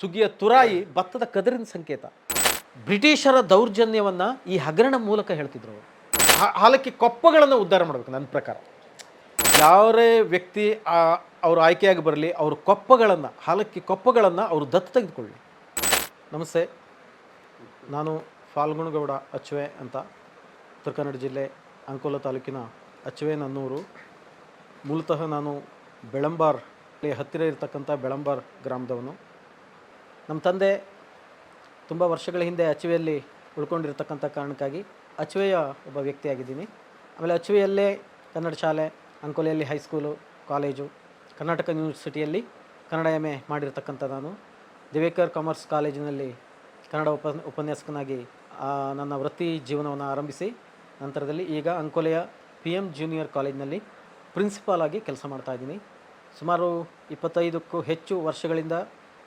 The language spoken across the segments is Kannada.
ಸುಗ್ಗಿಯ ತುರಾಯಿ ಭತ್ತದ ಕದರಿನ ಸಂಕೇತ. ಬ್ರಿಟಿಷರ ದೌರ್ಜನ್ಯವನ್ನು ಈ ಹಗರಣ ಮೂಲಕ ಹೇಳ್ತಿದ್ರು ಅವರು. ಹಾಲಕ್ಕೆ ಕೊಪ್ಪಗಳನ್ನು ಉದ್ಧಾರ ಮಾಡಬೇಕು ನನ್ನ ಪ್ರಕಾರ. ಯಾರೇ ವ್ಯಕ್ತಿ ಅವರು ಆಯ್ಕೆಯಾಗಿ ಬರಲಿ, ಅವರು ಕೊಪ್ಪಗಳನ್ನು, ಹಾಲಕ್ಕೆ ಕೊಪ್ಪಗಳನ್ನು ಅವರು ದತ್ತು ತೆಗೆದುಕೊಳ್ಳಿ ನಮಸ್ತೆ, ನಾನು ಫಾಲ್ಗುಣಗೌಡ ಅಚ್ಚುವೆ ಅಂತ ಉತ್ತರ ಕನ್ನಡ ಜಿಲ್ಲೆ ಅಂಕೋಲ ತಾಲೂಕಿನ ಅಚ್ಚುವೆ ನನ್ನೂರು. ಮೂಲತಃ ನಾನು ಬೆಳಂಬಾರ್, ಹತ್ತಿರ ಇರತಕ್ಕಂಥ ಬೆಳಂಬಾರ್ ಗ್ರಾಮದವನು. ನಮ್ಮ ತಂದೆ ತುಂಬ ವರ್ಷಗಳ ಹಿಂದೆ ಅಚುವೆಯಲ್ಲಿ ಉಳ್ಕೊಂಡಿರ್ತಕ್ಕಂಥ ಕಾರಣಕ್ಕಾಗಿ ಅಚುವೆಯ ಒಬ್ಬ ವ್ಯಕ್ತಿಯಾಗಿದ್ದೀನಿ. ಆಮೇಲೆ ಅಚುವೆಯಲ್ಲೇ ಕನ್ನಡ ಶಾಲೆ, ಅಂಕೋಲೆಯಲ್ಲಿ ಹೈಸ್ಕೂಲು, ಕಾಲೇಜು, ಕರ್ನಾಟಕ ಯೂನಿವರ್ಸಿಟಿಯಲ್ಲಿ ಕನ್ನಡ ಎಂ ಎ ಮಾಡಿರ್ತಕ್ಕಂಥ ನಾನು. ದಿವೇಕರ್ ಕಾಮರ್ಸ್ ಕಾಲೇಜಿನಲ್ಲಿ ಕನ್ನಡ ಉಪ, ಉಪನ್ಯಾಸಕನಾಗಿ ನನ್ನ ವೃತ್ತಿ ಜೀವನವನ್ನು ಆರಂಭಿಸಿ, ನಂತರದಲ್ಲಿ ಈಗ ಅಂಕೋಲೆಯ ಪಿ ಎಂ ಜೂನಿಯರ್ ಕಾಲೇಜಿನಲ್ಲಿ ಪ್ರಿನ್ಸಿಪಾಲ್ ಆಗಿ ಕೆಲಸ ಮಾಡ್ತಾಯಿದ್ದೀನಿ ಸುಮಾರು ಇಪ್ಪತ್ತೈದಕ್ಕೂ ಹೆಚ್ಚು ವರ್ಷಗಳಿಂದ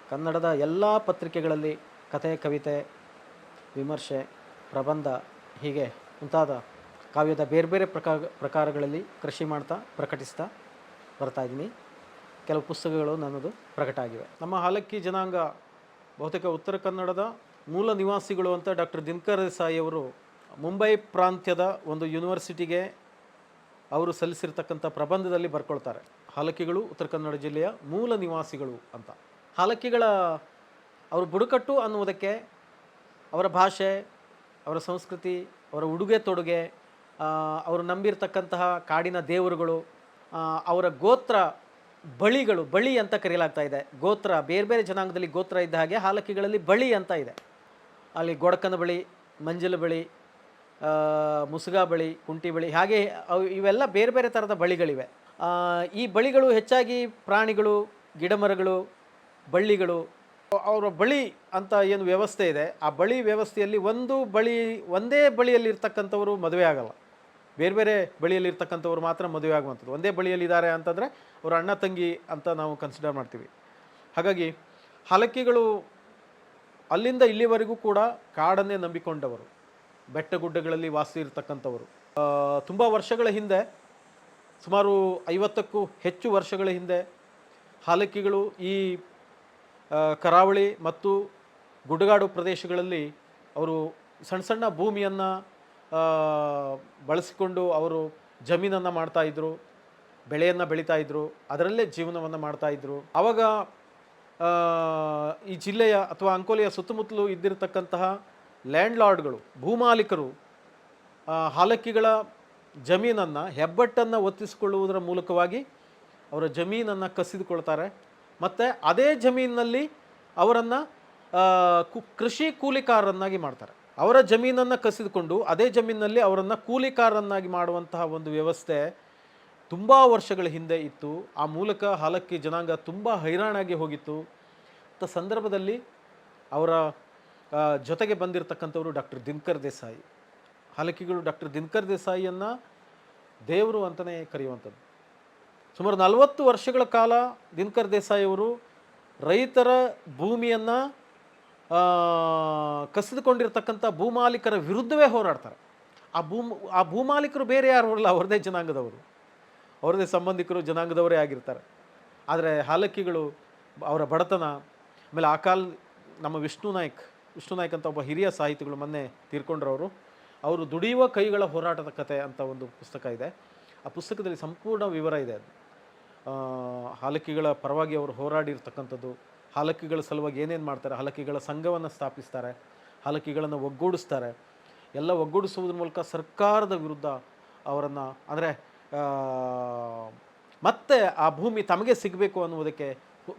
ಕನ್ನಡದ ಎಲ್ಲ ಪತ್ರಿಕೆಗಳಲ್ಲಿ ಕಥೆ, ಕವಿತೆ, ವಿಮರ್ಶೆ, ಪ್ರಬಂಧ ಹೀಗೆ ಮುಂತಾದ ಕಾವ್ಯದ ಬೇರೆ ಬೇರೆ ಪ್ರಕಾರ, ಪ್ರಕಾರಗಳಲ್ಲಿ ಕೃಷಿ ಮಾಡ್ತಾ, ಪ್ರಕಟಿಸ್ತಾ ಬರ್ತಾ ಇದ್ದೀನಿ. ಕೆಲವು ಪುಸ್ತಕಗಳು ನನ್ನದು ಪ್ರಕಟ ಆಗಿವೆ ನಮ್ಮ ಹಾಲಕ್ಕಿ ಜನಾಂಗ ಬಹುತೇಕ ಉತ್ತರ ಕನ್ನಡದ ಮೂಲ ನಿವಾಸಿಗಳು ಅಂತ ಡಾಕ್ಟರ್ ದಿನಕರ ದೇಸಾಯಿ ಅವರು ಮುಂಬೈ ಪ್ರಾಂತ್ಯದ ಒಂದು ಯೂನಿವರ್ಸಿಟಿಗೆ ಅವರು ಸಲ್ಲಿಸಿರ್ತಕ್ಕಂಥ ಪ್ರಬಂಧದಲ್ಲಿ ಬರ್ಕೊಳ್ತಾರೆ. ಹಾಲಕ್ಕಿಗಳು ಉತ್ತರ ಕನ್ನಡ ಜಿಲ್ಲೆಯ ಮೂಲ ನಿವಾಸಿಗಳು ಅಂತ. ಹಾಲಕ್ಕಿಗಳ ಅವರು ಬುಡಕಟ್ಟು ಅನ್ನುವುದಕ್ಕೆ ಅವರ ಭಾಷೆ, ಅವರ ಸಂಸ್ಕೃತಿ, ಅವರ ಉಡುಗೆ ತೊಡುಗೆ ಅವರು ನಂಬಿರ್ತಕ್ಕಂತಹ ಕಾಡಿನ ದೇವರುಗಳು ಅವರ ಗೋತ್ರ ಬಳಿಗಳು, ಬಳಿ ಅಂತ ಕರೆಯಲಾಗ್ತಾ ಇದೆ. ಗೋತ್ರ, ಬೇರೆ ಬೇರೆ ಜನಾಂಗದಲ್ಲಿ ಗೋತ್ರ ಇದ್ದ ಹಾಗೆ ಹಾಲಕ್ಕಿಗಳಲ್ಲಿ ಬಳಿ ಅಂತ ಇದೆ. ಅಲ್ಲಿ ಗೊಡಕನ ಬಳಿ, ಮಂಜಲ ಬಳಿ ಮುಸುಗಾ ಮುಸುಗ ಬಳಿ, ಕುಂಟಿ ಬಳಿ, ಹಾಗೆ ಅವು ಇವೆಲ್ಲ ಬೇರೆ ಬೇರೆ ಥರದ ಬಳಿಗಳಿವೆ. ಈ ಬಳಿಗಳು ಹೆಚ್ಚಾಗಿ ಪ್ರಾಣಿಗಳು, ಗಿಡಮರಗಳು ಬಳ್ಳಿಗಳು. ಅವರ ಬಳಿ ಅಂತ ಏನು ವ್ಯವಸ್ಥೆ ಇದೆ, ಆ ಬಳಿ ವ್ಯವಸ್ಥೆಯಲ್ಲಿ ಒಂದು ಬಳಿ, ಒಂದೇ ಬಳಿಯಲ್ಲಿರ್ತಕ್ಕಂಥವರು ಮದುವೆ ಆಗಲ್ಲ. ಬೇರೆ ಬೇರೆ ಬಳಿಯಲ್ಲಿರ್ತಕ್ಕಂಥವ್ರು ಮಾತ್ರ ಮದುವೆ ಆಗುವಂಥದ್ದು. ಒಂದೇ ಬಳಿಯಲ್ಲಿ ಇದ್ದಾರೆ ಅಂತಂದರೆ ಅವರು ಅಣ್ಣ ತಂಗಿ ಅಂತ ನಾವು ಕನ್ಸಿಡರ್ ಮಾಡ್ತೀವಿ. ಹಾಗಾಗಿ ಹಲಕಿಗಳು ಅಲ್ಲಿಂದ ಇಲ್ಲಿವರೆಗೂ ಕೂಡ ಕಾಡನ್ನೇ ನಂಬಿಕೊಂಡವರು. ಬೆಟ್ಟಗುಡ್ಡಗಳಲ್ಲಿ ವಾಸಿ ಇರತಕ್ಕಂಥವರು. ತುಂಬ ವರ್ಷಗಳ ಹಿಂದೆ, ಸುಮಾರು ಐವತ್ತಕ್ಕೂ ಹೆಚ್ಚು ವರ್ಷಗಳ ಹಿಂದೆ ಹಾಲಕ್ಕಿಗಳು ಈ ಕರಾವಳಿ ಮತ್ತು ಗುಡ್ಡಗಾಡು ಪ್ರದೇಶಗಳಲ್ಲಿ ಅವರು ಸಣ್ಣ ಸಣ್ಣ ಭೂಮಿಯನ್ನು ಬಳಸಿಕೊಂಡು ಅವರು ಜಮೀನನ್ನು ಮಾಡ್ತಾಯಿದ್ರು ಬೆಳೆಯನ್ನು ಬೆಳೀತಾಯಿದ್ರು ಅದರಲ್ಲೇ ಜೀವನವನ್ನು ಮಾಡ್ತಾಯಿದ್ರು ಆವಾಗ ಈ ಜಿಲ್ಲೆಯ ಅಥವಾ ಅಂಕೋಲೆಯ ಸುತ್ತಮುತ್ತಲು ಇದ್ದಿರತಕ್ಕಂತಹ ಲ್ಯಾಂಡ್ ಲಾರ್ಡ್ಗಳು ಭೂಮಾಲೀಕರು ಹಾಲಕ್ಕಿಗಳ ಜಮೀನನ್ನು, ಹೆಬ್ಬಟ್ಟನ್ನು ಒತ್ತಿಸಿಕೊಳ್ಳುವುದರ ಮೂಲಕವಾಗಿ ಅವರ ಜಮೀನನ್ನು ಕಸಿದುಕೊಳ್ತಾರೆ. ಮತ್ತು ಅದೇ ಜಮೀನಿನಲ್ಲಿ ಅವರನ್ನು ಕೃಷಿ ಕೂಲಿಕಾರರನ್ನಾಗಿ ಮಾಡ್ತಾರೆ. ಅವರ ಜಮೀನನ್ನು ಕಸಿದುಕೊಂಡು ಅದೇ ಜಮೀನಿನಲ್ಲಿ ಅವರನ್ನು ಕೂಲಿಕಾರರನ್ನಾಗಿ ಮಾಡುವಂತಹ ಒಂದು ವ್ಯವಸ್ಥೆ ತುಂಬ ವರ್ಷಗಳ ಹಿಂದೆ ಇತ್ತು. ಆ ಮೂಲಕ ಹಾಲಕ್ಕಿ ಜನಾಂಗ ತುಂಬ ಹೈರಾಣಾಗಿ ಹೋಗಿತ್ತು. ಅಂತ ಸಂದರ್ಭದಲ್ಲಿ ಅವರ ಜೊತೆಗೆ ಬಂದಿರತಕ್ಕಂಥವರು ಡಾಕ್ಟರ್ ದಿನಕರ್ ದೇಸಾಯಿ. ಹಾಲಕ್ಕಿಗಳು ಡಾಕ್ಟರ್ ದಿನಕರ್ ದೇಸಾಯಿಯನ್ನು ದೇವರು ಅಂತಲೇ ಕರೆಯುವಂಥದ್ದು. ಸುಮಾರು ನಲವತ್ತು ವರ್ಷಗಳ ಕಾಲ ದಿನಕರ್ ದೇಸಾಯಿ ಅವರು ರೈತರ ಭೂಮಿಯನ್ನು ಕಸಿದುಕೊಂಡಿರ್ತಕ್ಕಂಥ ಭೂಮಾಲೀಕರ ವಿರುದ್ಧವೇ ಹೋರಾಡ್ತಾರೆ. ಆ ಭೂಮ್ ಆ ಭೂಮಾಲೀಕರು ಬೇರೆ ಯಾರು ಅಲ್ಲ ಅವ್ರದೇ ಜನಾಂಗದವರು. ಅವ್ರದೇ ಸಂಬಂಧಿಕರು ಜನಾಂಗದವರೇ ಆಗಿರ್ತಾರೆ. ಆದರೆ ಹಾಲಕ್ಕಿಗಳು, ಅವರ ಬಡತನ, ಆಮೇಲೆ ಆ ಕಾಲ ನಮ್ಮ ವಿಷ್ಣು ನಾಯ್ಕ್ ವಿಷ್ಣು ನಾಯ್ಕ್ ಅಂತ ಒಬ್ಬ ಹಿರಿಯ ಸಾಹಿತಿಗಳು ಮೊನ್ನೆ ತೀರ್ಕೊಂಡ್ರವರು. ಅವರು ದುಡಿಯುವ ಕೈಗಳ ಹೋರಾಟದ ಕತೆ ಅಂತ ಒಂದು ಪುಸ್ತಕ ಇದೆ. ಆ ಪುಸ್ತಕದಲ್ಲಿ ಸಂಪೂರ್ಣ ವಿವರ ಇದೆ ಅದು. ಹಾಲಕ್ಕಿಗಳ ಪರವಾಗಿ ಅವರು ಹೋರಾಡಿರ್ತಕ್ಕಂಥದ್ದು, ಹಾಲಕ್ಕಿಗಳ ಸಲುವಾಗಿ ಏನೇನು ಮಾಡ್ತಾರೆ, ಹಾಲಕ್ಕಿಗಳ ಸಂಘವನ್ನು ಸ್ಥಾಪಿಸ್ತಾರೆ, ಹಾಲಕ್ಕಿಗಳನ್ನು ಒಗ್ಗೂಡಿಸ್ತಾರೆ, ಎಲ್ಲ ಒಗ್ಗೂಡಿಸುವುದ್ರ ಮೂಲಕ ಸರ್ಕಾರದ ವಿರುದ್ಧ ಅವರನ್ನು, ಅಂದರೆ ಮತ್ತೆ ಆ ಭೂಮಿ ತಮಗೆ ಸಿಗಬೇಕು ಅನ್ನುವುದಕ್ಕೆ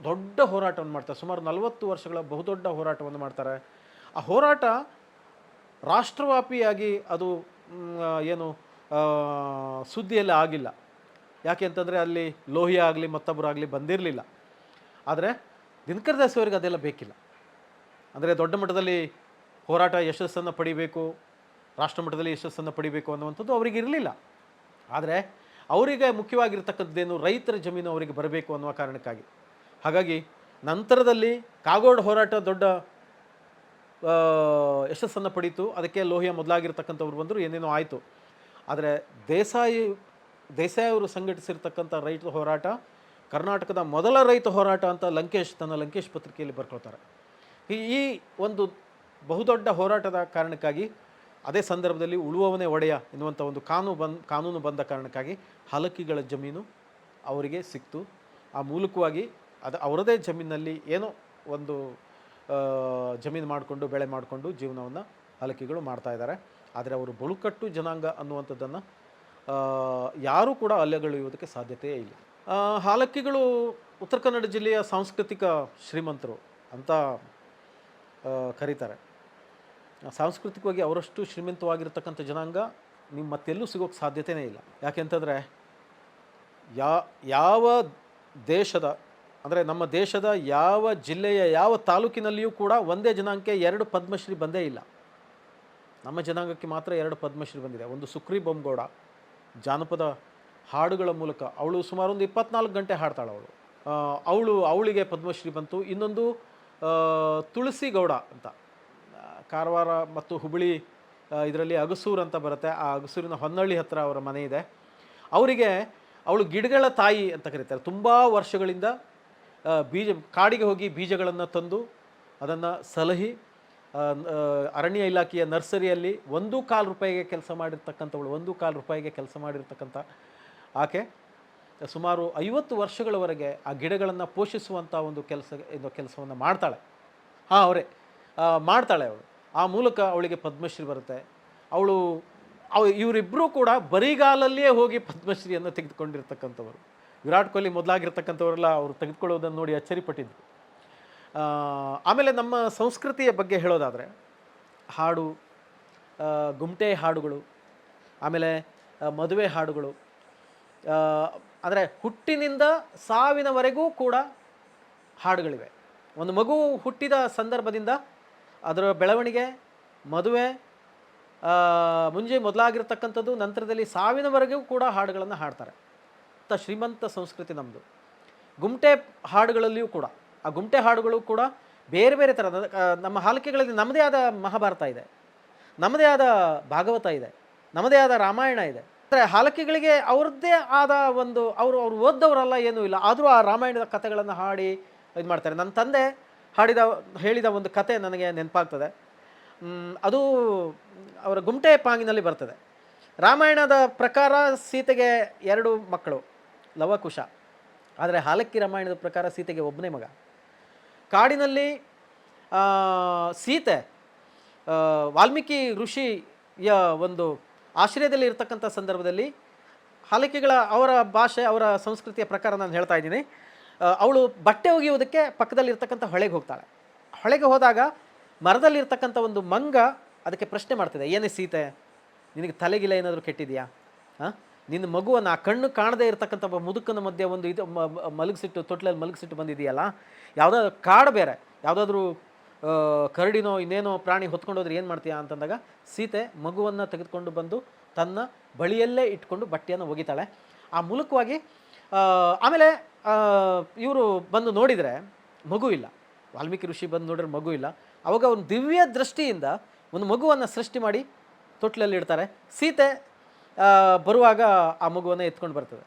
ದೊಡ್ಡ ಹೋರಾಟವನ್ನು ಮಾಡ್ತಾರೆ. ಸುಮಾರು ನಲವತ್ತು ವರ್ಷಗಳ ಬಹುದೊಡ್ಡ ಹೋರಾಟವನ್ನು ಮಾಡ್ತಾರೆ. ಆ ಹೋರಾಟ ರಾಷ್ಟ್ರವ್ಯಾಪಿಯಾಗಿ ಅದು ಏನು ಸುದ್ದಿಯಲ್ಲಿ ಆಗಿಲ್ಲ. ಯಾಕೆ ಅಂತಂದರೆ ಅಲ್ಲಿ ಲೋಹಿಯ ಆಗಲಿ ಮತ್ತೊಬ್ಬರಾಗಲಿ ಬಂದಿರಲಿಲ್ಲ. ಆದರೆ ದಿನಕರ್ ದಾಸ್ ಅವರಿಗೆ ಅದೆಲ್ಲ ಬೇಕಿಲ್ಲ. ಅಂದರೆ ದೊಡ್ಡ ಮಟ್ಟದಲ್ಲಿ ಹೋರಾಟ ಯಶಸ್ಸನ್ನು ಪಡಿಬೇಕು, ರಾಷ್ಟ್ರ ಮಟ್ಟದಲ್ಲಿ ಯಶಸ್ಸನ್ನು ಪಡಿಬೇಕು ಅನ್ನುವಂಥದ್ದು ಅವರಿಗೆ ಇರಲಿಲ್ಲ. ಆದರೆ ಅವರಿಗೆ ಮುಖ್ಯವಾಗಿರ್ತಕ್ಕಂಥದ್ದೇನು ರೈತರ ಜಮೀನು ಅವರಿಗೆ ಬರಬೇಕು ಅನ್ನುವ ಕಾರಣಕ್ಕಾಗಿ. ಹಾಗಾಗಿ ನಂತರದಲ್ಲಿ ಕಾಗೋಡ್ ಹೋರಾಟ ದೊಡ್ಡ ಯಶಸ್ಸನ್ನು ಪಡೀತು. ಅದಕ್ಕೆ ಲೋಹಿಯ ಮೊದಲಾಗಿರ್ತಕ್ಕಂಥವ್ರು ಬಂದರು, ಏನೇನೋ ಆಯಿತು. ಆದರೆ ದೇಸಾಯಿ ದೇಸಾಯಿ ಅವರು ಸಂಘಟಿಸಿರ್ತಕ್ಕಂಥ ರೈತ ಹೋರಾಟ, ಕರ್ನಾಟಕದ ಮೊದಲ ರೈತ ಹೋರಾಟ ಅಂತ ಲಂಕೇಶ್, ತನ್ನ ಲಂಕೇಶ್ ಪತ್ರಿಕೆಯಲ್ಲಿ ಬರ್ಕೊಳ್ತಾರೆ. ಈ ಒಂದು ಬಹುದೊಡ್ಡ ಹೋರಾಟದ ಕಾರಣಕ್ಕಾಗಿ, ಅದೇ ಸಂದರ್ಭದಲ್ಲಿ ಉಳುವವನೇ ಒಡೆಯ ಎನ್ನುವಂಥ ಒಂದು ಕಾನೂನು ಬಂದ್, ಕಾನೂನು ಬಂದ ಕಾರಣಕ್ಕಾಗಿ ಹಲಕಿಗಳ ಜಮೀನು ಅವರಿಗೆ ಸಿಕ್ತು. ಆ ಮೂಲಕವಾಗಿ ಅದು, ಅವರದೇ ಜಮೀನಲ್ಲಿ ಏನೋ ಒಂದು ಜಮೀನು ಮಾಡಿಕೊಂಡು, ಬೆಳೆ ಮಾಡಿಕೊಂಡು ಜೀವನವನ್ನು ಹಲಕಿಗಳು ಮಾಡ್ತಾ ಇದ್ದಾರೆ. ಆದರೆ ಅವರು ಬುಳುಕಟ್ಟು ಜನಾಂಗ ಅನ್ನುವಂಥದ್ದನ್ನು ಯಾರೂ ಕೂಡ ಅಲ್ಲಗಳೆಯುವುದಕ್ಕೆ ಸಾಧ್ಯತೆಯೇ ಇಲ್ಲ. ಹಾಲಕ್ಕಿಗಳು ಉತ್ತರ ಕನ್ನಡ ಜಿಲ್ಲೆಯ ಸಾಂಸ್ಕೃತಿಕ ಶ್ರೀಮಂತರು ಅಂತ ಕರೀತಾರೆ. ಸಾಂಸ್ಕೃತಿಕವಾಗಿ ಅವರಷ್ಟು ಶ್ರೀಮಂತವಾಗಿರ್ತಕ್ಕಂಥ ಜನಾಂಗ ನಿಮ್ಮ ಮತ್ತೆಲ್ಲೂ ಸಿಗೋಕ್ಕೆ ಸಾಧ್ಯತೆಯೇ ಇಲ್ಲ ಯಾಕೆಂತಂದರೆ ಯಾ, ಯಾವ ದೇಶದ, ಅಂದರೆ ನಮ್ಮ ದೇಶದ ಯಾವ ಜಿಲ್ಲೆಯ ಯಾವ ತಾಲೂಕಿನಲ್ಲಿಯೂ ಕೂಡ ಒಂದೇ ಜನಾಂಗಕ್ಕೆ ಎರಡು ಪದ್ಮಶ್ರೀ ಬಂದೇ ಇಲ್ಲ. ನಮ್ಮ ಜನಾಂಗಕ್ಕೆ ಮಾತ್ರ ಎರಡು ಪದ್ಮಶ್ರೀ ಬಂದಿದೆ. ಒಂದು ಸುಕ್ರಿ ಬೊಮ್ಮಗೌಡ ಜಾನಪದ ಹಾಡುಗಳ ಮೂಲಕ ಅವಳು ಸುಮಾರು ಒಂದು ಇಪ್ಪತ್ನಾಲ್ಕು ಗಂಟೆ ಹಾಡ್ತಾಳೆ ಅವಳು. ಅವಳು ಅವಳಿಗೆ ಪದ್ಮಶ್ರೀ ಬಂತು. ಇನ್ನೊಂದು ತುಳಸಿ ಗೌಡ ಅಂತ. ಕಾರವಾರ ಮತ್ತು ಹುಬ್ಬಳ್ಳಿ ಇದರಲ್ಲಿ ಅಗಸೂರು ಅಂತ ಬರುತ್ತೆ. ಆ ಅಗಸೂರಿನ ಹೊನ್ನಳ್ಳಿ ಹತ್ರ ಅವರ ಮನೆ ಇದೆ. ಅವರಿಗೆ ಅವಳು ಗಿಡಗಳ ತಾಯಿ ಅಂತ ಕರೀತಾರೆ. ತುಂಬ ವರ್ಷಗಳಿಂದ ಬೀಜ, ಕಾಡಿಗೆ ಹೋಗಿ ಬೀಜಗಳನ್ನು ತಂದು ಅದನ್ನು ಸಲಹಿ ಅರಣ್ಯ ಇಲಾಖೆಯ ನರ್ಸರಿಯಲ್ಲಿ ಒಂದು ಕಾಲು ರೂಪಾಯಿಗೆ ಕೆಲಸ ಮಾಡಿರ್ತಕ್ಕಂಥವಳು ಒಂದು ಕಾಲು ರೂಪಾಯಿಗೆ ಕೆಲಸ ಮಾಡಿರ್ತಕ್ಕಂಥ ಆಕೆ ಸುಮಾರು ಐವತ್ತು ವರ್ಷಗಳವರೆಗೆ ಆ ಗಿಡಗಳನ್ನು ಪೋಷಿಸುವಂಥ ಒಂದು ಕೆಲಸ ಇದು ಕೆಲಸವನ್ನು ಮಾಡ್ತಾಳೆ. ಹಾಂ ಅವರೇ. ಮಾಡ್ತಾಳೆ ಅವಳು. ಆ ಮೂಲಕ ಅವಳಿಗೆ ಪದ್ಮಶ್ರೀ ಬರುತ್ತೆ. ಅವಳು ಅವ ಇವರಿಬ್ಬರೂ ಕೂಡ ಬರಿಗಾಲಲ್ಲಿಯೇ ಹೋಗಿ ಪದ್ಮಶ್ರೀಯನ್ನು ತೆಗೆದುಕೊಂಡಿರ್ತಕ್ಕಂಥವ್ರು. ವಿರಾಟ್ ಕೊಹ್ಲಿ ಮೊದಲಾಗಿರ್ತಕ್ಕಂಥವರೆಲ್ಲ ಅವರು ತೆಗೆದುಕೊಳ್ಳೋದನ್ನು ನೋಡಿ ಅಚ್ಚರಿಪಟ್ಟಿದ್ರು. ಆ, ಆಮೇಲೆ ನಮ್ಮ ಸಂಸ್ಕೃತಿಯ ಬಗ್ಗೆ ಹೇಳೋದಾದರೆ, ಹಾಡು ಗುಮಟೆ ಹಾಡುಗಳು, ಆಮೇಲೆ ಮದುವೆ ಹಾಡುಗಳು ಅಂದರೆ ಹುಟ್ಟಿನಿಂದ ಸಾವಿನವರೆಗೂ ಕೂಡ ಹಾಡುಗಳಿವೆ. ಒಂದು ಮಗು ಹುಟ್ಟಿದ ಸಂದರ್ಭದಿಂದ ಅದರ ಬೆಳವಣಿಗೆ, ಮದುವೆ ಮುಂಜೆ ಮೊದಲಾಗಿರ್ತಕ್ಕಂಥದ್ದು, ನಂತರದಲ್ಲಿ ಸಾವಿನವರೆಗೂ ಕೂಡ ಹಾಡುಗಳನ್ನು ಹಾಡ್ತಾರೆ. ಅಂತ ಶ್ರೀಮಂತ ಸಂಸ್ಕೃತಿ ನಮ್ಮದು ಗುಮ್ಟೆ ಹಾಡುಗಳಲ್ಲಿಯೂ ಕೂಡ. ಆ ಗುಮ್ಟೆ ಹಾಡುಗಳು ಕೂಡ ಬೇರೆ ಬೇರೆ ಥರದ ನಮ್ಮ ಹಾಲಿಕೆಗಳಲ್ಲಿ ನಮ್ಮದೇ ಆದ ಮಹಾಭಾರತ ಇದೆ. ನಮ್ಮದೇ ಆದ ಭಾಗವತ ಇದೆ. ನಮ್ಮದೇ ಆದ ರಾಮಾಯಣ ಇದೆ. ಅಂದರೆ ಹಾಲಕಿಗಳಿಗೆ ಅವ್ರದ್ದೇ ಆದ ಒಂದು, ಅವರು, ಅವ್ರು ಓದ್ದವರಲ್ಲ, ಏನೂ ಇಲ್ಲ. ಆದರೂ ಆ ರಾಮಾಯಣದ ಕಥೆಗಳನ್ನು ಹಾಡಿ ಇದು ಮಾಡ್ತಾರೆ. ನನ್ನ ತಂದೆ ಹಾಡಿದ, ಹೇಳಿದ ಒಂದು ಕತೆ ನನಗೆ ನೆನಪಾಗ್ತದೆ. ಅದು ಅವರ ಗುಮ್ಟೆ ಪಾಂಗಿನಲ್ಲಿ ಬರ್ತದೆ. ರಾಮಾಯಣದ ಪ್ರಕಾರ ಸೀತೆಗೆ ಎರಡು ಮಕ್ಕಳು, ಲವಕುಶ. ಆದರೆ ಹಾಲಕ್ಕಿ ರಾಮಾಯಣದ ಪ್ರಕಾರ ಸೀತೆಗೆ ಒಬ್ಬನೇ ಮಗ. ಕಾಡಿನಲ್ಲಿ ಸೀತೆ ವಾಲ್ಮೀಕಿ ಋಷಿಯ ಒಂದು ಆಶ್ರಯದಲ್ಲಿ ಇರ್ತಕ್ಕಂಥ ಸಂದರ್ಭದಲ್ಲಿ ಹಲಕೆಗಳ ಅವರ ಭಾಷೆ, ಅವರ ಸಂಸ್ಕೃತಿಯ ಪ್ರಕಾರ ನಾನು ಹೇಳ್ತಾ ಇದ್ದೀನಿ. ಅವಳು ಬಟ್ಟೆ ಒಗೆಯುವುದಕ್ಕೆ ಪಕ್ಕದಲ್ಲಿರ್ತಕ್ಕಂಥ ಹೊಳೆಗೆ ಹೋಗ್ತಾಳೆ. ಹೊಳೆಗೆ ಹೋದಾಗ ಮರದಲ್ಲಿರ್ತಕ್ಕಂಥ ಒಂದು ಮಂಗ ಅದಕ್ಕೆ ಪ್ರಶ್ನೆ ಮಾಡ್ತಿದೆ, ಏನೇ ಸೀತೆ, ನಿನಗೆ ತಲೆಗಿಲ್ಲ ಏನಾದರೂ ಕೆಟ್ಟಿದೆಯಾ? ಹಾಂ ನಿನ್ನ ಮಗುವನ್ನು ಆ ಕಣ್ಣು ಕಾಣದೇ ಇರತಕ್ಕಂಥ ಒಬ್ಬ ಮುದುಕನ ಮಧ್ಯೆ ಒಂದು ಇದು ಮಲಗಿಸಿಟ್ಟು, ತೊಟ್ಲಲ್ಲಿ ಮಲಗಿಸಿಟ್ಟು ಬಂದಿದೆಯಲ್ಲ? ಯಾವುದಾದ್ರು ಕಾಡು ಬೇರೆ, ಯಾವುದಾದ್ರೂ ಕರಡಿನೋ, ಇನ್ನೇನೋ ಪ್ರಾಣಿ ಹೊತ್ಕೊಂಡೋದ್ರೆ ಏನು ಮಾಡ್ತೀಯಾ ಅಂತಂದಾಗ ಸೀತೆ ಮಗುವನ್ನು ತೆಗೆದುಕೊಂಡು ಬಂದು ತನ್ನ ಬಳಿಯಲ್ಲೇ ಇಟ್ಕೊಂಡು ಬಟ್ಟೆಯನ್ನು ಒಗಿತಾಳೆ. ಆ ಮೂಲಕವಾಗಿ ಆಮೇಲೆ ಇವರು ಬಂದು ನೋಡಿದರೆ ಮಗು ಇಲ್ಲ. ವಾಲ್ಮೀಕಿ ಋಷಿ ಬಂದು ನೋಡಿದ್ರೆ ಮಗು ಇಲ್ಲ. ಅವಾಗ ಒಂದು ದಿವ್ಯ ದೃಷ್ಟಿಯಿಂದ ಒಂದು ಮಗುವನ್ನು ಸೃಷ್ಟಿ ಮಾಡಿ ತೊಟ್ಲಲ್ಲಿ ಇಡ್ತಾರೆ. ಸೀತೆ ಬರುವಾಗ ಆ ಮಗುವನ್ನು ಎತ್ಕೊಂಡು ಬರ್ತದೆ.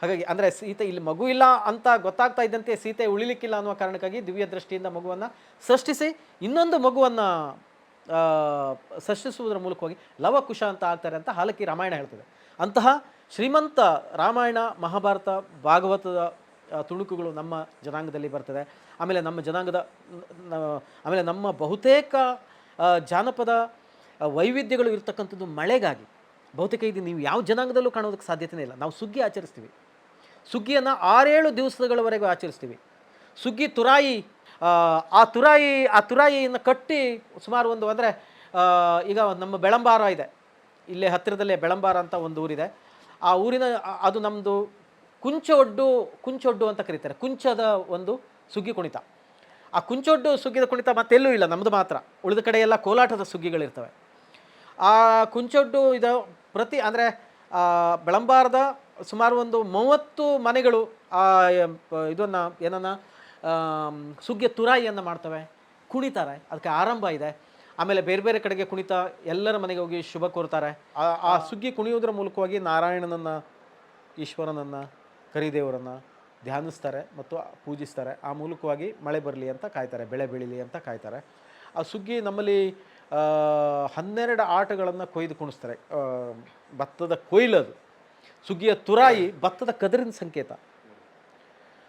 ಹಾಗಾಗಿ ಅಂದರೆ ಸೀತೆ ಇಲ್ಲಿ ಮಗು ಇಲ್ಲ ಅಂತ ಗೊತ್ತಾಗ್ತಾ ಇದ್ದಂತೆ ಸೀತೆ ಉಳಿಲಿಕ್ಕಿಲ್ಲ ಅನ್ನುವ ಕಾರಣಕ್ಕಾಗಿ ದಿವ್ಯ ದೃಷ್ಟಿಯಿಂದ ಮಗುವನ್ನು ಸೃಷ್ಟಿಸಿ, ಇನ್ನೊಂದು ಮಗುವನ್ನು ಸೃಷ್ಟಿಸುವುದರ ಮೂಲಕವಾಗಿ ಲವಕುಶ ಅಂತ ಆಗ್ತಾರೆ ಅಂತ ಹಾಲಕ್ಕಿ ರಾಮಾಯಣ ಹೇಳ್ತದೆ. ಅಂತಹ ಶ್ರೀಮಂತ ರಾಮಾಯಣ, ಮಹಾಭಾರತ, ಭಾಗವತದ ತುಣುಕುಗಳು ನಮ್ಮ ಜನಾಂಗದಲ್ಲಿ ಬರ್ತದೆ. ಆಮೇಲೆ ನಮ್ಮ ಜನಾಂಗದ ಆಮೇಲೆ ನಮ್ಮ ಬಹುತೇಕ ಜಾನಪದ ವೈವಿಧ್ಯಗಳು ಇರ್ತಕ್ಕಂಥದ್ದು ಮಳೆಗಾಗಿ. ಬಹುತೇಕ ಇದು ನೀವು ಯಾವ ಜನಾಂಗದಲ್ಲೂ ಕಾಣೋದಕ್ಕೆ ಸಾಧ್ಯತೆನೇ ಇಲ್ಲ. ನಾವು ಸುಗ್ಗಿ ಆಚರಿಸ್ತೀವಿ. ಸುಗ್ಗಿಯನ್ನು ಆರೇಳು ದಿವಸಗಳವರೆಗೂ ಆಚರಿಸ್ತೀವಿ. ಸುಗ್ಗಿ ತುರಾಯಿ ಆ, ತುರಾಯಿ ಆ ತುರಾಯಿಯನ್ನು ಕಟ್ಟಿ ಸುಮಾರು ಒಂದು ಅಂದರೆ ಈಗ ನಮ್ಮ ಬೆಳಂಬಾರ ಇದೆ. ಇಲ್ಲೇ ಹತ್ತಿರದಲ್ಲೇ ಬೆಳಂಬಾರ ಅಂತ ಒಂದು ಊರಿದೆ. ಆ ಊರಿನ ಅದು ನಮ್ಮದು ಕುಂಚೊಡ್ಡು ಕುಂಚೊಡ್ಡು ಅಂತ ಕರೀತಾರೆ. ಕುಂಚದ ಒಂದು ಸುಗ್ಗಿ ಕುಣಿತ. ಆ ಕುಂಚೊಡ್ಡು ಸುಗ್ಗಿದ ಕುಣಿತ ಮತ್ತೆಲ್ಲೂ ಇಲ್ಲ ನಮ್ಮದು ಮಾತ್ರ. ಉಳಿದ ಕಡೆ ಎಲ್ಲ ಕೋಲಾಟದ ಸುಗ್ಗಿಗಳಿರ್ತವೆ. ಆ ಕುಂಚೊಡ್ಡು ಇದು ಪ್ರತಿ ಅಂದರೆ ಬೆಳಂಬಾರದ ಸುಮಾರು ಒಂದು ಮೂವತ್ತು ಮನೆಗಳು, ಆ, ಇದನ್ನು ಏನನ್ನ ಸುಗ್ಗೆ ತುರಾಯಿಯನ್ನು ಮಾಡ್ತವೆ, ಕುಣಿತಾರೆ, ಅದಕ್ಕೆ ಆರಂಭ ಇದೆ. ಆಮೇಲೆ ಬೇರೆ ಬೇರೆ ಕಡೆಗೆ ಕುಣಿತ ಎಲ್ಲರ ಮನೆಗೆ ಹೋಗಿ ಶುಭ ಕೋರ್ತಾರೆ. ಆ ಸುಗ್ಗಿ ಕುಣಿಯೋದ್ರ ಮೂಲಕವಾಗಿ ನಾರಾಯಣನನ್ನು, ಈಶ್ವರನನ್ನು, ಕರಿದೇವರನ್ನು ಧ್ಯಾನಿಸ್ತಾರೆ ಮತ್ತು ಪೂಜಿಸ್ತಾರೆ. ಆ ಮೂಲಕವಾಗಿ ಮಳೆ ಬರಲಿ ಅಂತ ಕಾಯ್ತಾರೆ, ಬೆಳೆ ಬೆಳೀಲಿ ಅಂತ ಕಾಯ್ತಾರೆ. ಆ ಸುಗ್ಗಿ ನಮ್ಮಲ್ಲಿ ಹನ್ನೆರಡು ಆಟಗಳನ್ನು ಕೊಯ್ದು ಕುಣಿಸ್ತಾರೆ. ಭತ್ತದ ಕೊಯ್ಲದು ಸುಗ್ಗಿಯ ತುರಾಯಿ, ಭತ್ತದ ಕದರಿನ ಸಂಕೇತ.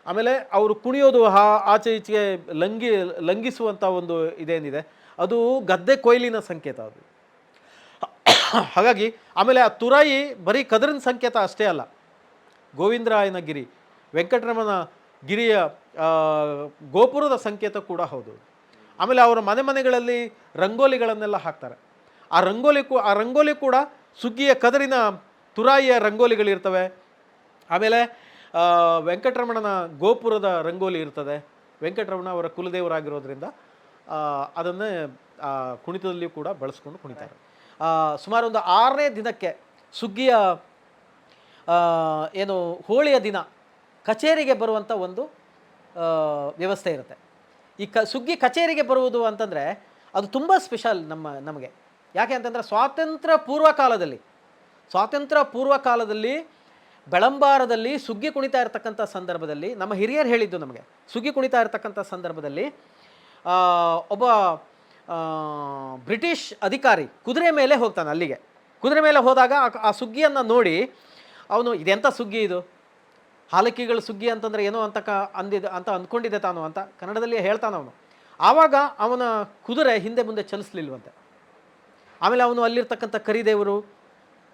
ಆಮೇಲೆ ಅವರು ಕುಣಿಯೋದು ಹಾ, ಆಚೆ ಈಚೆಗೆ ಲಂಗಿ ಲಂಘಿಸುವಂಥ ಒಂದು ಇದೇನಿದೆ, ಅದು ಗದ್ದೆ ಕೊಯ್ಲಿನ ಸಂಕೇತ ಅದು. ಹಾಗಾಗಿ ಆಮೇಲೆ ಆ ತುರಾಯಿ ಬರೀ ಕದರಿನ ಸಂಕೇತ ಅಷ್ಟೇ ಅಲ್ಲ. ಗೋವಿಂದರಾಯನ ಗಿರಿ, ವೆಂಕಟರಮಣ ಗಿರಿಯ ಗೋಪುರದ ಸಂಕೇತ ಕೂಡ ಹೌದು. ಆಮೇಲೆ ಅವರ ಮನೆ ಮನೆಗಳಲ್ಲಿ ರಂಗೋಲಿಗಳನ್ನೆಲ್ಲ ಹಾಕ್ತಾರೆ. ಆ ರಂಗೋಲಿ ಕೂ ಆ ರಂಗೋಲಿ ಕೂಡ ಸುಗ್ಗಿಯ ಕದರಿನ ತುರಾಯಿಯ ರಂಗೋಲಿಗಳಿರ್ತವೆ. ಆಮೇಲೆ ವೆಂಕಟರಮಣನ ಗೋಪುರದ ರಂಗೋಲಿ ಇರ್ತದೆ. ವೆಂಕಟರಮಣ ಅವರ ಕುಲದೇವರಾಗಿರೋದ್ರಿಂದ ಅದನ್ನೇ ಕುಣಿತದಲ್ಲಿಯೂ ಕೂಡ ಬಳಸ್ಕೊಂಡು ಕುಣಿತಾರೆ. ಸುಮಾರು ಒಂದು ಆರನೇ ದಿನಕ್ಕೆ ಸುಗ್ಗಿಯ ಏನು, ಹೋಳಿಯ ದಿನ ಕಚೇರಿಗೆ ಬರುವಂಥ ಒಂದು ವ್ಯವಸ್ಥೆ ಇರುತ್ತೆ. ಈ ಕ, ಸುಗ್ಗಿ ಕಚೇರಿಗೆ ಬರುವುದು ಅಂತಂದರೆ ಅದು ತುಂಬ ಸ್ಪೆಷಲ್ ನಮ್ಮ, ನಮಗೆ. ಯಾಕೆ ಅಂತಂದರೆ ಸ್ವಾತಂತ್ರ್ಯ ಪೂರ್ವ ಕಾಲದಲ್ಲಿ, ಸ್ವಾತಂತ್ರ್ಯ ಪೂರ್ವ ಕಾಲದಲ್ಲಿ ಬೆಳಂಬಾರದಲ್ಲಿ ಸುಗ್ಗಿ ಕುಣಿತಾ ಇರತಕ್ಕಂಥ ಸಂದರ್ಭದಲ್ಲಿ, ನಮ್ಮ ಹಿರಿಯರು ಹೇಳಿದ್ದು ನಮಗೆ, ಸುಗ್ಗಿ ಕುಣಿತಾ ಇರತಕ್ಕಂಥ ಸಂದರ್ಭದಲ್ಲಿ ಒಬ್ಬ ಬ್ರಿಟಿಷ್ ಅಧಿಕಾರಿ ಕುದುರೆ ಮೇಲೆ ಹೋಗ್ತಾನೆ ಅಲ್ಲಿಗೆ. ಕುದುರೆ ಮೇಲೆ ಹೋದಾಗ ಆ ಸುಗ್ಗಿಯನ್ನು ನೋಡಿ, ಅವನು ಇದೆಂಥ ಸುಗ್ಗಿ ಇದು? ಹಾಲಕ್ಕಿಗಳ ಸುಗ್ಗಿ ಅಂತಂದರೆ ಏನೋ ಅಂತ ಕ ಅಂದಿದ ಅಂತ ಅಂದ್ಕೊಂಡಿದ್ದೆ ತಾನು ಅಂತ ಕನ್ನಡದಲ್ಲಿ ಹೇಳ್ತಾನೆ ಅವನು. ಆವಾಗ ಅವನ ಕುದುರೆ ಹಿಂದೆ ಮುಂದೆ ಚಲಿಸ್ಲಿಲ್ವಂತೆ. ಆಮೇಲೆ ಅವನು ಅಲ್ಲಿರ್ತಕ್ಕಂಥ ಕರಿದೇವರು,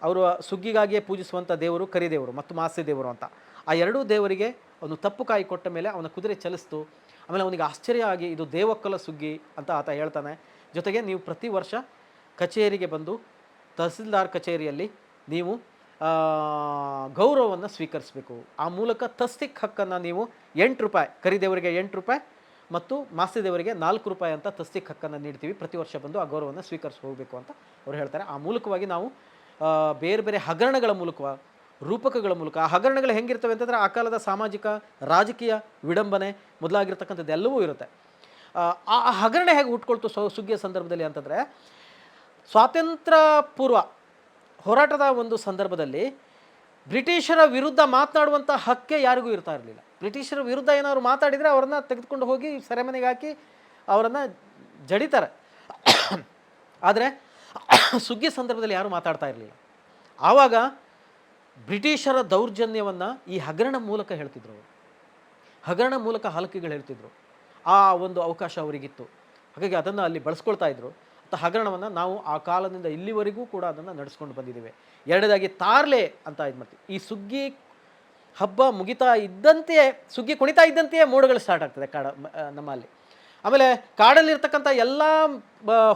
ಅವರು ಸುಗ್ಗಿಗಾಗಿಯೇ ಪೂಜಿಸುವಂಥ ದೇವರು ಕರಿದೇವರು ಮತ್ತು ಮಾಸ್ಯ ದೇವರು ಅಂತ. ಆ ಎರಡೂ ದೇವರಿಗೆ ಅವನು ತಪ್ಪು ಕಾಯಿ ಕೊಟ್ಟ ಮೇಲೆ ಅವನ ಕುದುರೆ ಚಲಿಸ್ತು. ಆಮೇಲೆ ಅವನಿಗೆ ಆಶ್ಚರ್ಯ ಆಗಿ ಇದು ದೇವಕ್ಕಲ ಸುಗ್ಗಿ ಅಂತ ಆತ ಹೇಳ್ತಾನೆ. ಜೊತೆಗೆ ನೀವು ಪ್ರತಿ ವರ್ಷ ಕಚೇರಿಗೆ ಬಂದು ತಹಸೀಲ್ದಾರ್ ಕಚೇರಿಯಲ್ಲಿ ನೀವು ಗೌರವವನ್ನು ಸ್ವೀಕರಿಸಬೇಕು. ಆ ಮೂಲಕ ತಸ್ತಿಕ್ ಹಕ್ಕನ್ನು ನೀವು ಎಂಟು ರೂಪಾಯಿ, ಕರಿದೇವರಿಗೆ ಎಂಟು ರೂಪಾಯಿ ಮತ್ತು ಮಾಸ್ತಿದೇವರಿಗೆ ನಾಲ್ಕು ರೂಪಾಯಿ ಅಂತ ತಸ್ತಿಕ್ ಹಕ್ಕನ್ನು ನೀಡ್ತೀವಿ. ಪ್ರತಿ ವರ್ಷ ಬಂದು ಆ ಗೌರವವನ್ನು ಸ್ವೀಕರಿಸಿ ಹೋಗಬೇಕು ಅಂತ ಅವ್ರು ಹೇಳ್ತಾರೆ. ಆ ಮೂಲಕವಾಗಿ ನಾವು ಬೇರೆ ಬೇರೆ ಹಗರಣಗಳ ಮೂಲಕ, ರೂಪಕಗಳ ಮೂಲಕ, ಆ ಹಗರಣಗಳು ಹೆಂಗಿರ್ತವೆ ಅಂತಂದರೆ ಆ ಕಾಲದ ಸಾಮಾಜಿಕ, ರಾಜಕೀಯ ವಿಡಂಬನೆ ಮೊದಲಾಗಿರ್ತಕ್ಕಂಥದ್ದು ಎಲ್ಲವೂ ಇರುತ್ತೆ. ಆ ಹಗರಣ ಹೇಗೆ ಹುಟ್ಕೊಳ್ತು ಸು, ಸುಗ್ಗಿಯ ಸಂದರ್ಭದಲ್ಲಿ ಅಂತಂದರೆ, ಸ್ವಾತಂತ್ರ್ಯ ಪೂರ್ವ ಹೋರಾಟದ ಒಂದು ಸಂದರ್ಭದಲ್ಲಿ ಬ್ರಿಟಿಷರ ವಿರುದ್ಧ ಮಾತನಾಡುವಂಥ ಹಕ್ಕೆ ಯಾರಿಗೂ ಇರ್ತಾ ಇರಲಿಲ್ಲ. ಬ್ರಿಟಿಷರ ವಿರುದ್ಧ ಏನಾದ್ರು ಮಾತಾಡಿದರೆ ಅವ್ರನ್ನ ತೆಗೆದುಕೊಂಡು ಹೋಗಿ ಸೆರೆಮನೆಗೆ ಹಾಕಿ ಅವರನ್ನು ಜಡಿತಾರೆ. ಆದರೆ ಸುಗ್ಗಿ ಸಂದರ್ಭದಲ್ಲಿ ಯಾರೂ ಮಾತಾಡ್ತಾ ಇರಲಿಲ್ಲ. ಆವಾಗ ಬ್ರಿಟಿಷರ ದೌರ್ಜನ್ಯವನ್ನು ಈ ಹಗರಣ ಮೂಲಕ ಹೇಳ್ತಿದ್ರು ಅವರು. ಹಗರಣ ಮೂಲಕ ಹಲಕಿಗಳು ಹೇಳ್ತಿದ್ರು. ಆ ಒಂದು ಅವಕಾಶ ಅವರಿಗಿತ್ತು. ಹಾಗಾಗಿ ಅದನ್ನು ಅಲ್ಲಿ ಬಳಸ್ಕೊಳ್ತಾ ಇದ್ರು. ಅಂತ ಹಗರಣವನ್ನು ನಾವು ಆ ಕಾಲದಿಂದ ಇಲ್ಲಿವರೆಗೂ ಕೂಡ ಅದನ್ನು ನಡೆಸ್ಕೊಂಡು ಬಂದಿದ್ದೇವೆ. ಎರಡನೇದಾಗಿ ತಾರ್ಲೆ ಅಂತ ಇದು ಮಾಡ್ತೀವಿ. ಈ ಸುಗ್ಗಿ ಹಬ್ಬ ಮುಗಿತಾ ಇದ್ದಂತೆಯೇ ಸುಗ್ಗಿ ಕುಣಿತಾ ಇದ್ದಂತೆಯೇ ಮೋಡಗಳು ಸ್ಟಾರ್ಟ್ ಆಗ್ತದೆ ಕಾಡ ನಮ್ಮಲ್ಲಿ ಆಮೇಲೆ ಕಾಡಲ್ಲಿರ್ತಕ್ಕಂಥ ಎಲ್ಲ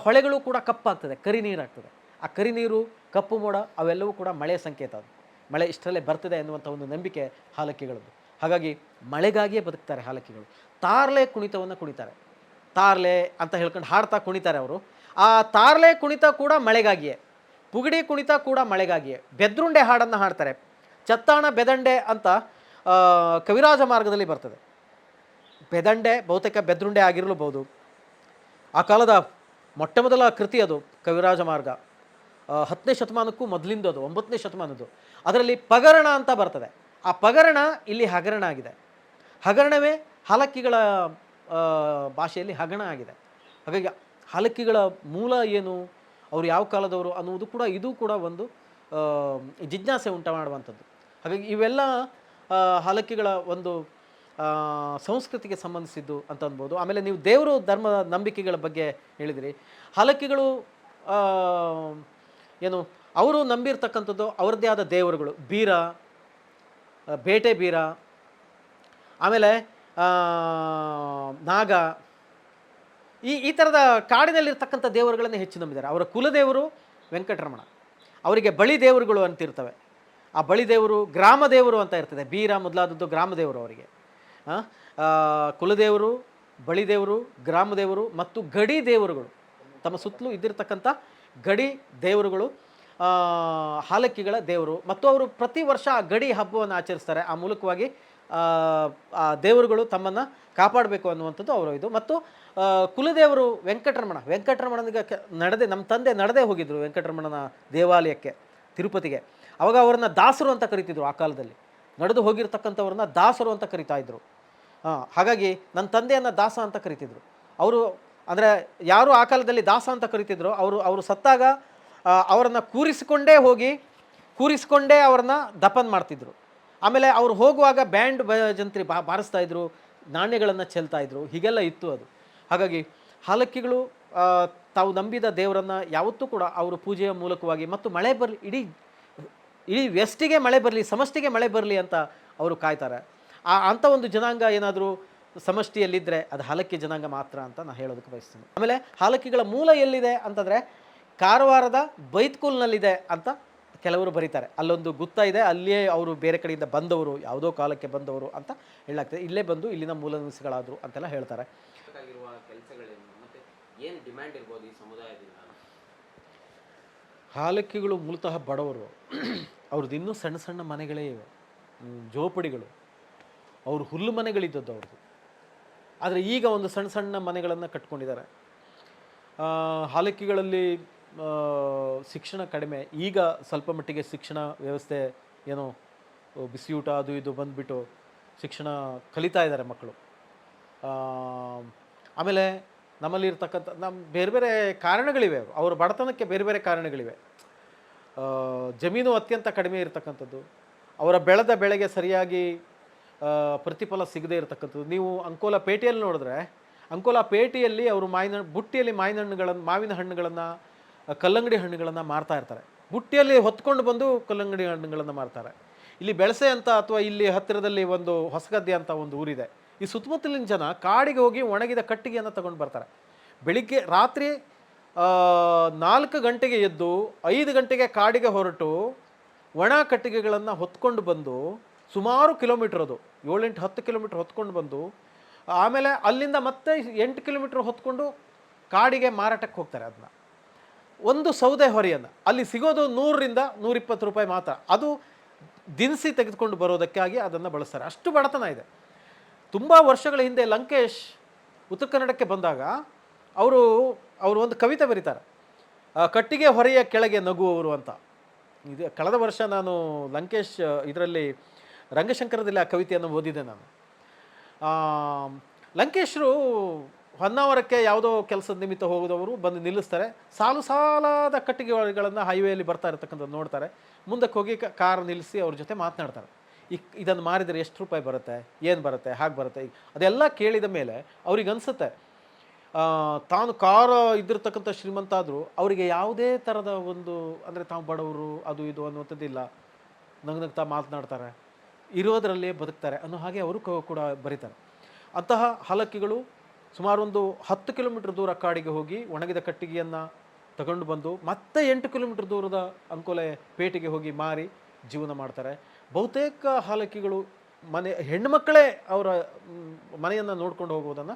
ಹೊಳೆಗಳು ಕೂಡ ಕಪ್ಪಾಗ್ತದೆ, ಕರಿ ನೀರಾಗ್ತದೆ ಆ ಕರಿ ನೀರು, ಕಪ್ಪು ಮೋಡ ಅವೆಲ್ಲವೂ ಕೂಡ ಮಳೆ ಸಂಕೇತ ಅದು. ಮಳೆ ಇಷ್ಟರಲ್ಲೇ ಬರ್ತದೆ ಎನ್ನುವಂಥ ಒಂದು ನಂಬಿಕೆ ಹಾಲಕ್ಕಿಗಳದ್ದು. ಹಾಗಾಗಿ ಮಳೆಗಾಗಿಯೇ ಬದುಕ್ತಾರೆ ಹಾಲಕ್ಕಿಗಳು. ತಾರ್ಲೆ ಕುಣಿತವನ್ನು ಕುಣಿತಾರೆ. ತಾರ್ಲೆ ಅಂತ ಹೇಳ್ಕೊಂಡು ಹಾಡ್ತಾ ಕುಣಿತಾರೆ ಅವರು. ಆ ತಾರ್ಲೆ ಕುಣಿತ ಕೂಡ ಮಳೆಗಾಗಿಯೇ, ಪುಗಡಿ ಕುಣಿತ ಕೂಡ ಮಳೆಗಾಗಿಯೇ, ಬೆದ್ರುಂಡೆ ಹಾಡನ್ನು ಹಾಡ್ತಾರೆ. ಚತ್ತಾಣ ಬೆದಂಡೆ ಅಂತ ಕವಿರಾಜ ಮಾರ್ಗದಲ್ಲಿ ಬರ್ತದೆ. ಬೆದಂಡೆ, ಬಹುತೇಕ ಬೆದ್ರುಂಡೆ ಆಗಿರಲೂಬಹುದು. ಆ ಕಾಲದ ಮೊಟ್ಟ ಮೊದಲ ಕೃತಿ ಅದು, ಕವಿರಾಜ ಮಾರ್ಗ. ಹತ್ತನೇ ಶತಮಾನಕ್ಕೂ ಮೊದಲಿಂದು ಅದು, ಒಂಬತ್ತನೇ ಶತಮಾನದ್ದು. ಅದರಲ್ಲಿ ಪಗರಣ ಅಂತ ಬರ್ತದೆ. ಆ ಪಗರಣ ಇಲ್ಲಿ ಹಗರಣ ಆಗಿದೆ. ಹಗರಣವೇ ಹಲಕ್ಕಿಗಳ ಭಾಷೆಯಲ್ಲಿ ಹಗಣ ಆಗಿದೆ. ಹಾಗಾಗಿ ಹಲಕ್ಕಿಗಳ ಮೂಲ ಏನು ಅವರು ಯಾವ ಕಾಲದವರು ಅನ್ನುವುದು ಕೂಡ ಇದು ಕೂಡ ಒಂದು ಜಿಜ್ಞಾಸೆ ಉಂಟು ಮಾಡುವಂಥದ್ದು ಹಾಗಾಗಿ ಇವೆಲ್ಲ ಹಲಕಿಗಳ ಒಂದು ಸಂಸ್ಕೃತಿಗೆ ಸಂಬಂಧಿಸಿದ್ದು ಅಂತ ಅನ್ಬೋದು. ಆಮೇಲೆ ನೀವು ದೇವರು ಧರ್ಮದ ನಂಬಿಕೆಗಳ ಬಗ್ಗೆ ಹೇಳಿದಿರಿ. ಹಲಕ್ಕಿಗಳು ಆ, ಏನು ಅವರು ನಂಬಿರ್ತಕ್ಕಂಥದ್ದು ಅವರದ್ದೇ ಆದ ದೇವರುಗಳು. ಬೀರ ಬೇಟೆ ಬೀರ ಆಮೇಲೆ ನಾಗ ಈ ಈ ಥರದ ಕಾಡಿನಲ್ಲಿರ್ತಕ್ಕಂಥ ದೇವರುಗಳನ್ನು ಹೆಚ್ಚು ನಂಬಿದ್ದಾರೆ. ಅವರ ಕುಲದೇವರು ವೆಂಕಟರಮಣ. ಅವರಿಗೆ ಬಳಿ ದೇವರುಗಳು ಅಂತಿರ್ತವೆ ಆ ಬಳಿ ದೇವರು ಗ್ರಾಮ ದೇವರು ಅಂತ ಇರ್ತದೆ. ಬೀರ ಮೊದಲಾದದ್ದು ಗ್ರಾಮ ದೇವರು ಅವರಿಗೆ. ಕುಲದೇವರು, ಬಳಿ ದೇವರು, ಗ್ರಾಮ ದೇವರು ಮತ್ತು ಗಡಿ ದೇವರುಗಳು. ತಮ್ಮ ಸುತ್ತಲೂ ಇದ್ದಿರ್ತಕ್ಕಂಥ ಗಡಿ ದೇವರುಗಳು ಹಾಲಕ್ಕಿಗಳ ದೇವರು. ಮತ್ತು ಅವರು ಪ್ರತಿ ವರ್ಷ ಆ ಗಡಿ ಹಬ್ಬವನ್ನು ಆಚರಿಸ್ತಾರೆ. ಆ ಮೂಲಕವಾಗಿ ಆ, ದೇವರುಗಳು ತಮ್ಮನ್ನು ಕಾಪಾಡಬೇಕು ಅನ್ನುವಂಥದ್ದು ಅವರು ಇದು. ಮತ್ತು ಕುಲದೇವರು ವೆಂಕಟರಮಣ ವೆಂಕಟರಮಣನಿಗೆ ನಡೆದೆ ನಮ್ಮ ತಂದೆ ನಡೆದೇ ಹೋಗಿದ್ರು ವೆಂಕಟರಮಣನ ದೇವಾಲಯಕ್ಕೆ ತಿರುಪತಿಗೆ. ಅವಾಗ ಅವರನ್ನು ದಾಸರು ಅಂತ ಕರಿತಿದ್ರು ಆ ಕಾಲದಲ್ಲಿ. ನಡೆದು ಹೋಗಿರ್ತಕ್ಕಂಥವ್ರನ್ನ ದಾಸರು ಅಂತ ಕರಿತಾ ಇದ್ದರು ಹಾಗಾಗಿ ನನ್ನ ತಂದೆಯನ್ನು ದಾಸ ಅಂತ ಕರಿತಿದ್ರು. ಅವರು ಅಂದರೆ ಯಾರು ಆ ಕಾಲದಲ್ಲಿ ದಾಸ ಅಂತ ಕರಿತಿದ್ರು ಅವರು ಅವರು ಸತ್ತಾಗ ಅವರನ್ನ ಕೂರಿಸಿಕೊಂಡೇ ಹೋಗಿ ಕೂರಿಸಿಕೊಂಡೇ ಅವ್ರನ್ನ ದಪನ್ ಮಾಡ್ತಿದ್ರು. ಆಮೇಲೆ ಅವ್ರು ಹೋಗುವಾಗ ಬ್ಯಾಂಡ್ ಜಂತ್ರಿ ಬಾ, ಬಾರಿಸ್ತಾ ಇದ್ರು, ನಾಣ್ಯಗಳನ್ನು ಚೆಲ್ತಾ ಇದ್ರು, ಹೀಗೆಲ್ಲ ಇತ್ತು ಅದು. ಹಾಗಾಗಿ ಹಾಲಕ್ಕಿಗಳು ತಾವು ನಂಬಿದ ದೇವರನ್ನು ಯಾವತ್ತೂ ಕೂಡ ಅವರು ಪೂಜೆಯ ಮೂಲಕವಾಗಿ ಮತ್ತು ಮಳೆ ಬರಲಿ, ಇಡೀ ಇಡೀ ವೆಸ್ಟಿಗೆ ಮಳೆ ಬರಲಿ, ಸಮಷ್ಟಿಗೆ ಮಳೆ ಬರಲಿ ಅಂತ ಅವರು ಕಾಯ್ತಾರೆ. ಆ ಅಂಥ ಒಂದು ಜನಾಂಗ ಏನಾದರೂ ಸಮಷ್ಟಿಯಲ್ಲಿದ್ದರೆ ಅದು ಹಾಲಕ್ಕಿ ಜನಾಂಗ ಮಾತ್ರ ಅಂತ ನಾನು ಹೇಳೋದಕ್ಕೆ ಬಯಸ್ತೀನಿ. ಆಮೇಲೆ ಹಾಲಕ್ಕಿಗಳ ಮೂಲ ಎಲ್ಲಿದೆ ಅಂತಂದರೆ, ಕಾರವಾರದ ಬೈತ್ಕೂಲ್ನಲ್ಲಿದೆ ಅಂತ ಕೆಲವರು ಬರೀತಾರೆ. ಅಲ್ಲೊಂದು ಗುತ್ತ ಇದೆ ಅಲ್ಲಿಯೇ ಅವರು ಬೇರೆ ಕಡೆಯಿಂದ ಬಂದವರು ಯಾವುದೋ ಕಾಲಕ್ಕೆ ಬಂದವರು ಅಂತ ಹೇಳಾಗ್ತದೆ ಇಲ್ಲೇ ಬಂದು ಇಲ್ಲಿನ ಮೂಲ ನಿವಾಸಿಗಳಾದರು ಅಂತೆಲ್ಲ ಹೇಳ್ತಾರೆ. ಹಾಲಕ್ಕಿಗಳು ಮೂಲತಃ ಬಡವರು. ಅವ್ರದ್ದು ಇನ್ನೂ ಸಣ್ಣ ಸಣ್ಣ ಮನೆಗಳೇ ಇವೆ. ಜೋಪಡಿಗಳು. ಅವ್ರು ಹುಲ್ಲು ಮನೆಗಳಿದ್ದದ್ದು ಅವ್ರದ್ದು. ಆದರೆ ಈಗ ಒಂದು ಸಣ್ಣ ಸಣ್ಣ ಮನೆಗಳನ್ನು ಕಟ್ಕೊಂಡಿದ್ದಾರೆ. ಹಾಲಕ್ಕಿಗಳಲ್ಲಿ ಶಿಕ್ಷಣ ಕಡಿಮೆ. ಈಗ ಸ್ವಲ್ಪ ಮಟ್ಟಿಗೆ ಶಿಕ್ಷಣ ವ್ಯವಸ್ಥೆ ಏನು ಬಿಸಿಯೂಟ ಅದು ಇದು ಬಂದುಬಿಟ್ಟು ಶಿಕ್ಷಣ ಕಲಿತಾ ಇದ್ದಾರೆ ಮಕ್ಕಳು. ಆಮೇಲೆ ನಮ್ಮಲ್ಲಿ ಇರ್ತಕ್ಕಂಥ ನಮ್ಮ ಬೇರೆ ಬೇರೆ ಕಾರಣಗಳಿವೆ ಅವರ ಬಡತನಕ್ಕೆ ಬೇರೆ ಬೇರೆ ಕಾರಣಗಳಿವೆ. ಜಮೀನು ಅತ್ಯಂತ ಕಡಿಮೆ ಇರತಕ್ಕಂಥದ್ದು. ಅವರ ಬೆಳೆದ ಬೆಳೆಗೆ ಸರಿಯಾಗಿ ಪ್ರತಿಫಲ ಸಿಗದೇ ಇರತಕ್ಕಂಥದ್ದು. ನೀವು ಅಂಕೋಲ ಪೇಟೆಯಲ್ಲಿ ನೋಡಿದ್ರೆ, ಅಂಕೋಲ ಪೇಟೆಯಲ್ಲಿ ಅವರು ಮಾವಿನ ಬುಟ್ಟಿಯಲ್ಲಿ ಮಾವಿನ ಹಣ್ಣುಗಳನ್ನು ಮಾವಿನ ಹಣ್ಣುಗಳನ್ನು ಕಲ್ಲಂಗಡಿ ಹಣ್ಣುಗಳನ್ನು ಮಾರ್ತಾ ಇರ್ತಾರೆ. ಬುಟ್ಟಿಯಲ್ಲಿ ಹೊತ್ಕೊಂಡು ಬಂದು ಕಲ್ಲಂಗಡಿ ಹಣ್ಣುಗಳನ್ನು ಮಾರ್ತಾರೆ. ಇಲ್ಲಿ ಬೆಳಸೆ ಅಂತ ಅಥವಾ ಇಲ್ಲಿ ಹತ್ತಿರದಲ್ಲಿ ಒಂದು ಹೊಸಗದ್ದೆ ಅಂತ ಒಂದು ಊರಿದೆ. ಈ ಸುತ್ತಮುತ್ತಲಿನ ಜನ ಕಾಡಿಗೆ ಹೋಗಿ ಒಣಗಿದ ಕಟ್ಟಿಗೆಯನ್ನು ತಗೊಂಡು ಬರ್ತಾರೆ. ಬೆಳಿಗ್ಗೆ ರಾತ್ರಿ ನಾಲ್ಕು ಗಂಟೆಗೆ ಎದ್ದು ಐದು ಗಂಟೆಗೆ ಕಾಡಿಗೆ ಹೊರಟು ಒಣ ಕಟ್ಟಿಗೆಗಳನ್ನು ಹೊತ್ಕೊಂಡು ಬಂದು ಸುಮಾರು ಕಿಲೋಮೀಟ್ರ್ ಅದು. ಏಳೆಂಟು ಹತ್ತು ಕಿಲೋಮೀಟ್ರ್ ಹೊತ್ಕೊಂಡು ಬಂದು ಆಮೇಲೆ ಅಲ್ಲಿಂದ ಮತ್ತೆ ಎಂಟು ಕಿಲೋಮೀಟ್ರ್ ಹೊತ್ಕೊಂಡು ಕಾಡಿಗೆ ಮಾರಾಟಕ್ಕೆ ಹೋಗ್ತಾರೆ ಅದನ್ನ ಒಂದು ಸೌದೆ ಹೊರೆಯನ್ನು. ಅಲ್ಲಿ ಸಿಗೋದು ನೂರರಿಂದ ನೂರಿಪ್ಪತ್ತು ರೂಪಾಯಿ ಮಾತ್ರ. ಅದು ದಿನಸಿ ತೆಗೆದುಕೊಂಡು ಬರೋದಕ್ಕಾಗಿ ಅದನ್ನು ಬಳಸ್ತಾರೆ. ಅಷ್ಟು ಬಡತನ ಇದೆ. ತುಂಬ ವರ್ಷಗಳ ಹಿಂದೆ ಲಂಕೇಶ್ ಉತ್ತರ ಕನ್ನಡಕ್ಕೆ ಬಂದಾಗ ಅವರು ಅವರು ಒಂದು ಕವಿತೆ ಬರೀತಾರೆ. ಕಟ್ಟಿಗೆ ಹೊರೆಯ ಕೆಳಗೆ ನಗುವವರು ಅಂತ. ಇದು ಕಳೆದ ವರ್ಷ ನಾನು ಲಂಕೇಶ್, ಇದರಲ್ಲಿ ರಂಗಶಂಕರದಲ್ಲಿ ಆ ಕವಿತೆಯನ್ನು ಓದಿದೆ ನಾನು. ಲಂಕೇಶರು ಲಂಕೇಶ್ರು ಹೊನ್ನಾವರಕ್ಕೆ ಯಾವುದೋ ಕೆಲಸದ ನಿಮಿತ್ತ ಹೋಗೋದವರು ಬಂದು ನಿಲ್ಲಿಸ್ತಾರೆ. ಸಾಲು ಸಾಲಾದ ಕಟ್ಟಿಗೆಗಳನ್ನು ಹೈವೇಯಲ್ಲಿ ಬರ್ತಾ ಇರತಕ್ಕಂಥದ್ದು ನೋಡ್ತಾರೆ. ಮುಂದಕ್ಕೆ ಹೋಗಿ ಕಾರ್ ನಿಲ್ಲಿಸಿ ಅವ್ರ ಜೊತೆ ಮಾತನಾಡ್ತಾರೆ. ಈ ಇದನ್ನು ಮಾರಿದರೆ ಎಷ್ಟು ರೂಪಾಯಿ ಬರುತ್ತೆ? ಏನು ಬರುತ್ತೆ? ಹಾಗೆ ಬರುತ್ತೆ. ಅದೆಲ್ಲ ಕೇಳಿದ ಮೇಲೆ ಅವ್ರಿಗೆ ಅನಿಸುತ್ತೆ ತಾನು ಕಾರ ಇದ್ದಿರ್ತಕ್ಕಂಥ ಶ್ರೀಮಂತ ಆದರೂ ಅವರಿಗೆ ಯಾವುದೇ ಥರದ ಒಂದು, ಅಂದರೆ ತಾವು ಬಡವರು, ಅದು ಇದು ಅನ್ನುವಂಥದ್ದಿಲ್ಲ ತಾವು ಮಾತನಾಡ್ತಾರೆ. ಇರೋದರಲ್ಲೇ ಬದುಕ್ತಾರೆ ಅನ್ನೋ ಹಾಗೆ ಅವರು ಕೂಡ ಬರೀತಾರೆ. ಅಂತಹ ಹಾಲಕ್ಕಿಗಳು ಸುಮಾರು ಒಂದು ಹತ್ತು ಕಿಲೋಮೀಟ್ರ್ ದೂರ ಕಾಡಿಗೆ ಹೋಗಿ ಒಣಗಿದ ಕಟ್ಟಿಗೆಯನ್ನು ತಗೊಂಡು ಬಂದು ಮತ್ತೆ ಎಂಟು ಕಿಲೋಮೀಟ್ರ್ ದೂರದ ಅಂಕೋಲೆ ಪೇಟೆಗೆ ಹೋಗಿ ಮಾರಿ ಜೀವನ ಮಾಡ್ತಾರೆ. ಬಹುತೇಕ ಹಾಲಕ್ಕಿಗಳು ಮನೆ ಹೆಣ್ಣುಮಕ್ಕಳೇ ಅವರ ಮನೆಯನ್ನು ನೋಡ್ಕೊಂಡು ಹೋಗುವುದನ್ನು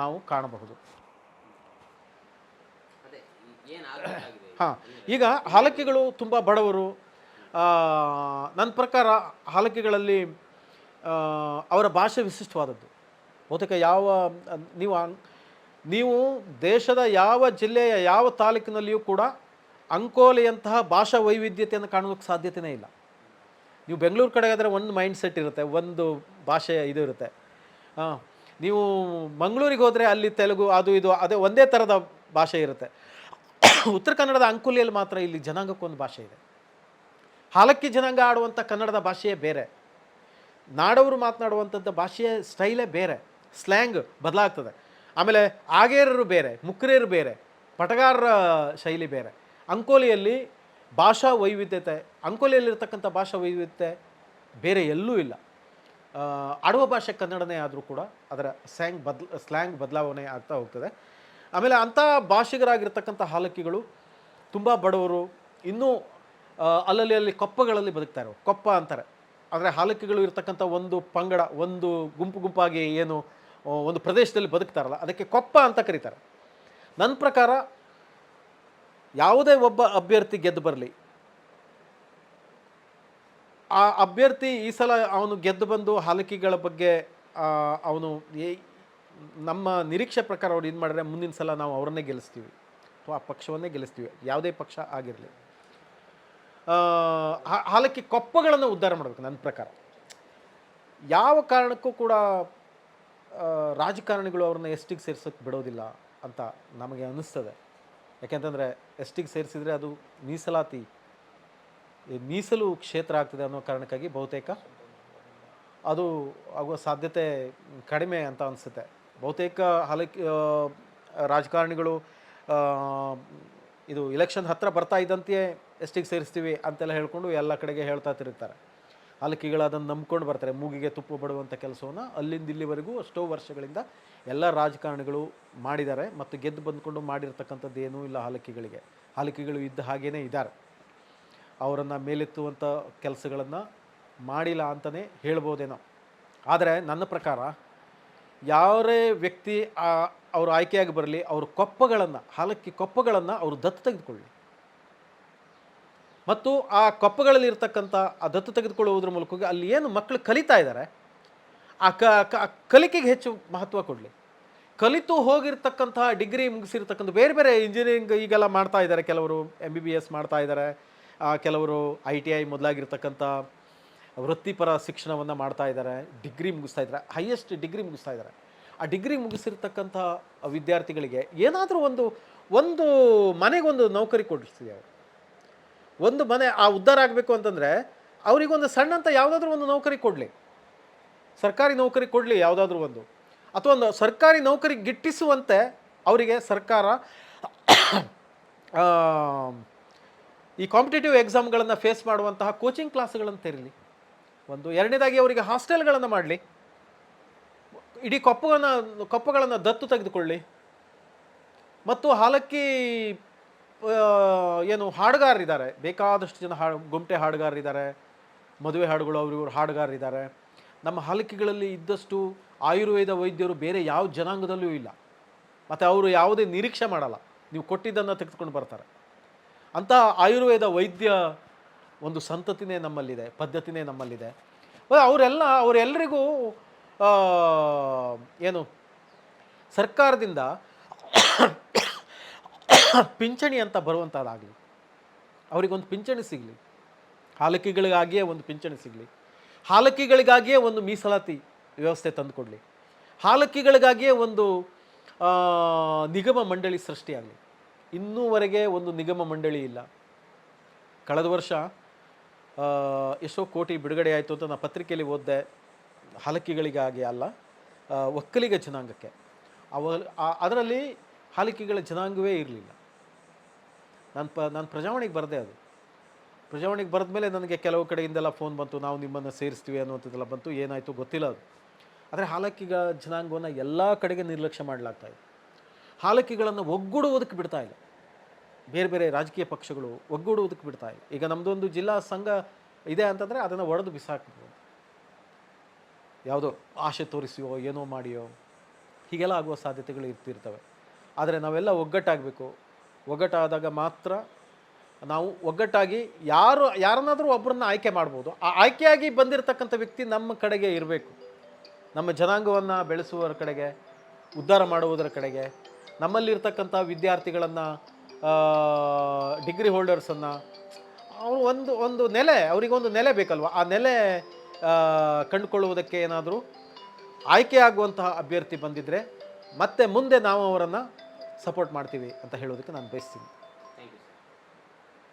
ನಾವು ಕಾಣಬಹುದು. ಹಾಂ ಈಗ ಹಾಲಕ್ಕಿಗಳು ತುಂಬ ಬಡವರು. ನನ್ನ ಪ್ರಕಾರ ಹಾಲಕ್ಕಿಗಳಲ್ಲಿ ಅವರ ಭಾಷೆ ವಿಶಿಷ್ಟವಾದದ್ದು. ಬಹುತೇಕ ಯಾವ, ನೀವು ನೀವು ದೇಶದ ಯಾವ ಜಿಲ್ಲೆಯ ಯಾವ ತಾಲೂಕಿನಲ್ಲಿಯೂ ಕೂಡ ಅಂಕೋಲೆಯಂತಹ ಭಾಷಾ ವೈವಿಧ್ಯತೆಯನ್ನು ಕಾಣೋದಕ್ಕೆ ಸಾಧ್ಯತೆಯೇ ಇಲ್ಲ. ನೀವು ಬೆಂಗಳೂರು ಕಡೆ ಆದರೆ ಒಂದು ಮೈಂಡ್ ಸೆಟ್ ಇರುತ್ತೆ, ಒಂದು ಭಾಷೆ ಇದು ಇರುತ್ತೆ. ನೀವು ಮಂಗಳೂರಿಗೆ ಹೋದರೆ ಅಲ್ಲಿ ತೆಲುಗು, ಅದು ಇದು, ಅದೇ ಒಂದೇ ಥರದ ಭಾಷೆ ಇರುತ್ತೆ. ಉತ್ತರ ಕನ್ನಡದ ಅಂಕುಲಿಯಲ್ಲಿ ಮಾತ್ರ ಇಲ್ಲಿ ಜನಾಂಗಕ್ಕೊಂದು ಭಾಷೆ ಇದೆ. ಹಾಲಕ್ಕಿ ಜನಾಂಗ ಆಡುವಂಥ ಕನ್ನಡದ ಭಾಷೆಯೇ ಬೇರೆ. ನಾಡವರು ಮಾತನಾಡುವಂಥದ್ದು ಭಾಷೆಯ ಸ್ಟೈಲೇ ಬೇರೆ. ಸ್ಲ್ಯಾಂಗ್ ಬದಲಾಗ್ತದೆ. ಆಮೇಲೆ ಆಗೇರರು ಬೇರೆ, ಮುಕ್ರೇರು ಬೇರೆ, ಪಟಗಾರರ ಶೈಲಿ ಬೇರೆ. ಅಂಕೋಲಿಯಲ್ಲಿ ಭಾಷಾ ವೈವಿಧ್ಯತೆ, ಅಂಕೋಲಿಯಲ್ಲಿರ್ತಕ್ಕಂಥ ಭಾಷಾ ವೈವಿಧ್ಯತೆ ಬೇರೆ ಎಲ್ಲೂ ಇಲ್ಲ. ಆಡುವ ಭಾಷೆ ಕನ್ನಡನೇ ಆದರೂ ಕೂಡ ಅದರ ಸ್ಲ್ಯಾಂಗ್ ಬದ್ಲ ಸ್ಲ್ಯಾಂಗ್ ಬದಲಾವಣೆ ಆಗ್ತಾ ಹೋಗ್ತದೆ. ಆಮೇಲೆ ಅಂಥ ಭಾಷಿಗರಾಗಿರ್ತಕ್ಕಂಥ ಹಾಲಕ್ಕಿಗಳು ತುಂಬ ಬಡವರು, ಇನ್ನೂ ಅಲ್ಲಲ್ಲಿ ಅಲ್ಲಿ ಕೊಪ್ಪಗಳಲ್ಲಿ ಬದುಕ್ತಾ ಕೊಪ್ಪ ಅಂತಾರೆ. ಆದರೆ ಹಾಲಕ್ಕಿಗಳು ಇರ್ತಕ್ಕಂಥ ಒಂದು ಪಂಗಡ, ಒಂದು ಗುಂಪು ಗುಂಪಾಗಿ ಏನು ಒಂದು ಪ್ರದೇಶದಲ್ಲಿ ಬದುಕ್ತಾರಲ್ಲ, ಅದಕ್ಕೆ ಕೊಪ್ಪ ಅಂತ ಕರೀತಾರೆ. ನನ್ನ ಪ್ರಕಾರ ಯಾವುದೇ ಒಬ್ಬ ಅಭ್ಯರ್ಥಿ ಗೆದ್ದು ಬರಲಿ. ಆ ಅಭ್ಯರ್ಥಿ ಈ ಸಲ ಅವನು ಗೆದ್ದು ಬಂದು ಹಾಲಕಿಗಳ ಬಗ್ಗೆ ಅವನು ನಮ್ಮ ನಿರೀಕ್ಷೆ ಪ್ರಕಾರ ಅವ್ರು ಏನು ಮಾಡಿದ್ರೆ ಮುಂದಿನ ಸಲ ನಾವು ಅವರನ್ನೇ ಗೆಲ್ಲಿಸ್ತೀವಿ. ಅಥವಾ ಆ ಪಕ್ಷವನ್ನೇ ಗೆಲ್ಲಿಸ್ತೀವಿ. ಯಾವುದೇ ಪಕ್ಷ ಆಗಿರಲಿ. ಹಾಲಕ್ಕಿ ಕೊಪ್ಪಗಳನ್ನು ಉದ್ಧಾರ ಮಾಡಬೇಕು ನನ್ನ ಪ್ರಕಾರ. ಯಾವ ಕಾರಣಕ್ಕೂ ಕೂಡ ರಾಜಕಾರಣಿಗಳು ಅವ್ರನ್ನ ಎಸ್ಟಿಗೆ ಸೇರ್ಸೋಕ್ಕೆ ಬಿಡೋದಿಲ್ಲ ಅಂತ ನಮಗೆ ಅನ್ನಿಸ್ತದೆ. ಯಾಕೆಂತಂದರೆ ಎಸ್ ಟಿಗೆ ಸೇರಿಸಿದರೆ ಅದು ಮೀಸಲಾತಿ ಮೀಸಲು ಕ್ಷೇತ್ರ ಆಗ್ತದೆ ಅನ್ನೋ ಕಾರಣಕ್ಕಾಗಿ ಬಹುತೇಕ ಅದು ಆಗುವ ಸಾಧ್ಯತೆ ಕಡಿಮೆ ಅಂತ ಅನಿಸುತ್ತೆ. ಬಹುತೇಕ ಹಲಕ್ಕೆ ರಾಜಕಾರಣಿಗಳು ಇದು ಇಲೆಕ್ಷನ್ ಹತ್ತಿರ ಬರ್ತಾ ಇದ್ದಂತೆಯೇ ಎಸ್ಟಿಗೆ ಸೇರಿಸ್ತೀವಿ ಅಂತೆಲ್ಲ ಹೇಳ್ಕೊಂಡು ಎಲ್ಲ ಕಡೆಗೆ ಹೇಳ್ತಾ ತಿರುಗ್ತಾರೆ. ಹಲಕಿಗಳು ಅದನ್ನು ನಂಬ್ಕೊಂಡು ಬರ್ತಾರೆ. ಮೂಗಿಗೆ ತುಪ್ಪ ಬಡುವಂಥ ಕೆಲಸವನ್ನು ಅಲ್ಲಿಂದ ಇಲ್ಲಿವರೆಗೂ ಅಷ್ಟೋ ವರ್ಷಗಳಿಂದ ಎಲ್ಲ ರಾಜಕಾರಣಿಗಳು ಮಾಡಿದ್ದಾರೆ ಮತ್ತು ಗೆದ್ದು ಬಂದ್ಕೊಂಡು ಮಾಡಿರ್ತಕ್ಕಂಥದ್ದು ಏನೂ ಇಲ್ಲ ಹಲಕಿಗಳಿಗೆ. ಹಲಕಿಗಳು ಇದ್ದ ಹಾಗೇ ಇದ್ದಾರೆ. ಅವರನ್ನು ಮೇಲೆತ್ತುವಂಥ ಕೆಲಸಗಳನ್ನು ಮಾಡಿಲ್ಲ ಅಂತಲೇ ಹೇಳ್ಬೋದೇನೋ. ಆದರೆ ನನ್ನ ಪ್ರಕಾರ ಯಾರೇ ವ್ಯಕ್ತಿ ಅವರು ಆಯ್ಕೆಯಾಗಿ ಬರಲಿ, ಅವರು ಕೊಪ್ಪಗಳನ್ನು, ಹಾಲಕ್ಕಿ ಕೊಪ್ಪಗಳನ್ನು ಅವರು ದತ್ತು ತೆಗೆದುಕೊಳ್ಳಿ. ಮತ್ತು ಆ ಕೊಪ್ಪಗಳಲ್ಲಿ ಇರ್ತಕ್ಕಂಥ ಆ ದತ್ತು ತೆಗೆದುಕೊಳ್ಳುವುದ್ರ ಮೂಲಕ ಅಲ್ಲಿ ಏನು ಮಕ್ಕಳು ಕಲಿತಾ ಇದ್ದಾರೆ, ಆ ಕ ಕಲಿಕೆಗೆ ಹೆಚ್ಚು ಮಹತ್ವ ಕೊಡಲಿ. ಕಲಿತು ಹೋಗಿರ್ತಕ್ಕಂತಹ ಡಿಗ್ರಿ ಮುಗಿಸಿರ್ತಕ್ಕಂಥ ಬೇರೆ ಬೇರೆ ಇಂಜಿನಿಯರಿಂಗ್ ಈಗೆಲ್ಲ ಮಾಡ್ತಾ ಇದ್ದಾರೆ. ಕೆಲವರು ಎಂ ಬಿ ಬಿ ಎಸ್ ಮಾಡ್ತಾ ಇದ್ದಾರೆ. ಕೆಲವರು ಐ ಟಿ ಐ ಮೊದಲಾಗಿರ್ತಕ್ಕಂಥ ವೃತ್ತಿಪರ ಶಿಕ್ಷಣವನ್ನು ಮಾಡ್ತಾ ಇದ್ದಾರೆ. ಡಿಗ್ರಿ ಮುಗಿಸ್ತಾ ಇದ್ದಾರೆ. ಹೈಯೆಸ್ಟ್ ಡಿಗ್ರಿ ಮುಗಿಸ್ತಾ ಇದ್ದಾರೆ. ಆ ಡಿಗ್ರಿ ಮುಗಿಸಿರ್ತಕ್ಕಂಥ ವಿದ್ಯಾರ್ಥಿಗಳಿಗೆ ಏನಾದರೂ ಒಂದು ಒಂದು ಮನೆಗೊಂದು ನೌಕರಿ ಕೊಡಿಸ್ತಿದೆ ಒಂದು ಮನೆ ಆ ಉದ್ಧಾರ ಆಗಬೇಕು ಅಂತಂದರೆ ಅವರಿಗೊಂದು ಸಣ್ಣಂತ ಯಾವುದಾದ್ರೂ ಒಂದು ನೌಕರಿ ಕೊಡಲಿ. ಸರ್ಕಾರಿ ನೌಕರಿ ಕೊಡಲಿ ಯಾವುದಾದ್ರೂ ಒಂದು. ಅಥವಾ ಒಂದು ಸರ್ಕಾರಿ ನೌಕರಿ ಗಿಟ್ಟಿಸುವಂತೆ ಅವರಿಗೆ ಸರ್ಕಾರ ಈ ಕಾಂಪಿಟೇಟಿವ್ ಎಕ್ಸಾಮ್ಗಳನ್ನು ಫೇಸ್ ಮಾಡುವಂತಹ ಕೋಚಿಂಗ್ ಕ್ಲಾಸ್ಗಳನ್ನು ತೆರಲಿ. ಒಂದು ಎರಡನೇದಾಗಿ ಅವರಿಗೆ ಹಾಸ್ಟೆಲ್ಗಳನ್ನು ಮಾಡಲಿ. ಇಡೀ ಕಪ್ಪುಗಳನ್ನು ಕಪ್ಪುಗಳನ್ನು ದತ್ತು ತೆಗೆದುಕೊಳ್ಳಿ. ಮತ್ತು ಹಾಲಕ್ಕಿ ಏನು ಹಾಡುಗಾರರಿದ್ದಾರೆ. ಬೇಕಾದಷ್ಟು ಜನ ಹಾಡು, ಗುಂಟೆ ಹಾಡುಗಾರರಿದ್ದಾರೆ. ಮದುವೆ ಹಾಡುಗಳು ಅವರು ಇವರು ಹಾಡುಗಾರರಿದ್ದಾರೆ. ನಮ್ಮ ಹಲಕೆಗಳಲ್ಲಿ ಇದ್ದಷ್ಟು ಆಯುರ್ವೇದ ವೈದ್ಯರು ಬೇರೆ ಯಾವ ಜನಾಂಗದಲ್ಲೂ ಇಲ್ಲ. ಮತ್ತು ಅವರು ಯಾವುದೇ ನಿರೀಕ್ಷೆ ಮಾಡಲ್ಲ. ನೀವು ಕೊಟ್ಟಿದ್ದನ್ನು ತೆಗೆದುಕೊಂಡು ಬರ್ತಾರೆ. ಅಂಥ ಆಯುರ್ವೇದ ವೈದ್ಯ ಒಂದು ಸಂತತಿನೇ ನಮ್ಮಲ್ಲಿದೆ, ಪದ್ಧತಿನೇ ನಮ್ಮಲ್ಲಿದೆ. ಅವರೆಲ್ಲ, ಅವರೆಲ್ಲರಿಗೂ ಏನು, ಸರ್ಕಾರದಿಂದ ಪಿಂಚಣಿ ಅಂತ ಬರುವಂಥದ್ದಾಗಲಿ ಅವರಿಗೊಂದು ಪಿಂಚಣಿ ಸಿಗಲಿ, ಹಾಲಕ್ಕಿಗಳಿಗಾಗಿಯೇ ಒಂದು ಪಿಂಚಣಿ ಸಿಗಲಿ, ಹಾಲಕ್ಕಿಗಳಿಗಾಗಿಯೇ ಒಂದು ಮೀಸಲಾತಿ ವ್ಯವಸ್ಥೆ ತಂದುಕೊಡಲಿ ಹಾಲಕ್ಕಿಗಳಿಗಾಗಿಯೇ ಒಂದು ನಿಗಮ ಮಂಡಳಿ ಸೃಷ್ಟಿಯಾಗಲಿ. ಇನ್ನೂವರೆಗೆ ಒಂದು ನಿಗಮ ಮಂಡಳಿ ಇಲ್ಲ. ಕಳೆದ ವರ್ಷ ಎಷ್ಟೋ ಕೋಟಿ ಬಿಡುಗಡೆ ಆಯಿತು ಅಂತ ನಾನು ಪತ್ರಿಕೆಯಲ್ಲಿ ಓದಿದೆ. ಹಾಲಕ್ಕಿಗಳಿಗಾಗಿ ಅಲ್ಲ ಒಕ್ಕಲಿಗ ಜನಾಂಗಕ್ಕೆ. ಅವ ಅದರಲ್ಲಿ ಹಾಲಕ್ಕಿಗಳ ಜನಾಂಗವೇ ಇರಲಿಲ್ಲ. ನಾನು ಪ, ನಾನು ಪ್ರಜಾವಾಣಿಗೆ ಬರದೆ ಅದು. ಪ್ರಜಾವಾಣಿಗೆ ಬರೆದ ಮೇಲೆ ನನಗೆ ಕೆಲವು ಕಡೆಯಿಂದೆಲ್ಲ ಫೋನ್ ಬಂತು, ನಾವು ನಿಮ್ಮನ್ನು ಸೇರಿಸ್ತೀವಿ ಅನ್ನುವಂಥದ್ದೆಲ್ಲ ಬಂತು, ಏನಾಯಿತು ಗೊತ್ತಿಲ್ಲ ಅದು. ಆದರೆ ಹಾಲಕ್ಕಿಗ ಜನಾಂಗವನ್ನು ಎಲ್ಲ ಕಡೆಗೆ ನಿರ್ಲಕ್ಷ್ಯ ಮಾಡಲಾಗ್ತಾ ಇದೆ. ಹಾಲಕ್ಕಿಗಳನ್ನು ಒಗ್ಗೂಡುವುದಕ್ಕೆ ಬಿಡ್ತಾ ಇಲ್ಲ. ಬೇರೆ ಬೇರೆ ರಾಜಕೀಯ ಪಕ್ಷಗಳು ಒಗ್ಗೂಡುವುದಕ್ಕೆ ಬಿಡ್ತಾ ಇಲ್ಲ. ಈಗ ನಮ್ಮದೊಂದು ಜಿಲ್ಲಾ ಸಂಘ ಇದೆ ಅಂತಂದರೆ ಅದನ್ನು ಒಡೆದು ಬಿಸಾಕ್ಬೋದು ಯಾವುದೋ ಆಶೆ ತೋರಿಸಿಯೋ, ಏನೋ ಮಾಡಿಯೋ, ಹೀಗೆಲ್ಲ ಆಗುವ ಸಾಧ್ಯತೆಗಳು ಇರ್ತಿರ್ತವೆ. ಆದರೆ ನಾವೆಲ್ಲ ಒಗ್ಗಟ್ಟಾಗಬೇಕು. ಒಗ್ಗಟ್ಟಾದಾಗ ಮಾತ್ರ ನಾವು ಒಗ್ಗಟ್ಟಾಗಿ ಯಾರು, ಯಾರನ್ನಾದರೂ ಒಬ್ಬರನ್ನ ಆಯ್ಕೆ ಮಾಡ್ಬೋದು. ಆ ಆಯ್ಕೆಯಾಗಿ ಬಂದಿರತಕ್ಕಂಥ ವ್ಯಕ್ತಿ ನಮ್ಮ ಕಡೆಗೆ ಇರಬೇಕು. ನಮ್ಮ ಜನಾಂಗವನ್ನು ಬೆಳೆಸುವರ ಕಡೆಗೆ, ಉದ್ಧಾರ ಮಾಡುವುದರ ಕಡೆಗೆ, ನಮ್ಮಲ್ಲಿರ್ತಕ್ಕಂಥ ವಿದ್ಯಾರ್ಥಿಗಳನ್ನು ಡಿಗ್ರಿ ಹೋಲ್ಡರ್ಸನ್ನು, ಅವರು ಒಂದು ಒಂದು ನೆಲೆ, ಅವರಿಗೊಂದು ನೆಲೆ ಬೇಕಲ್ವ? ಆ ನೆಲೆ ಕಂಡುಕೊಳ್ಳುವುದಕ್ಕೆ ಏನಾದರೂ ಆಯ್ಕೆಯಾಗುವಂತಹ ಅಭ್ಯರ್ಥಿ ಬಂದಿದ್ದರೆ ಮತ್ತೆ ಮುಂದೆ ನಾವು ಅವರನ್ನು ಸಪೋರ್ಟ್ ಮಾಡ್ತೀವಿ ಅಂತ ಹೇಳೋದಕ್ಕೆ ನಾನು ಬಯಸ್ತೀನಿ.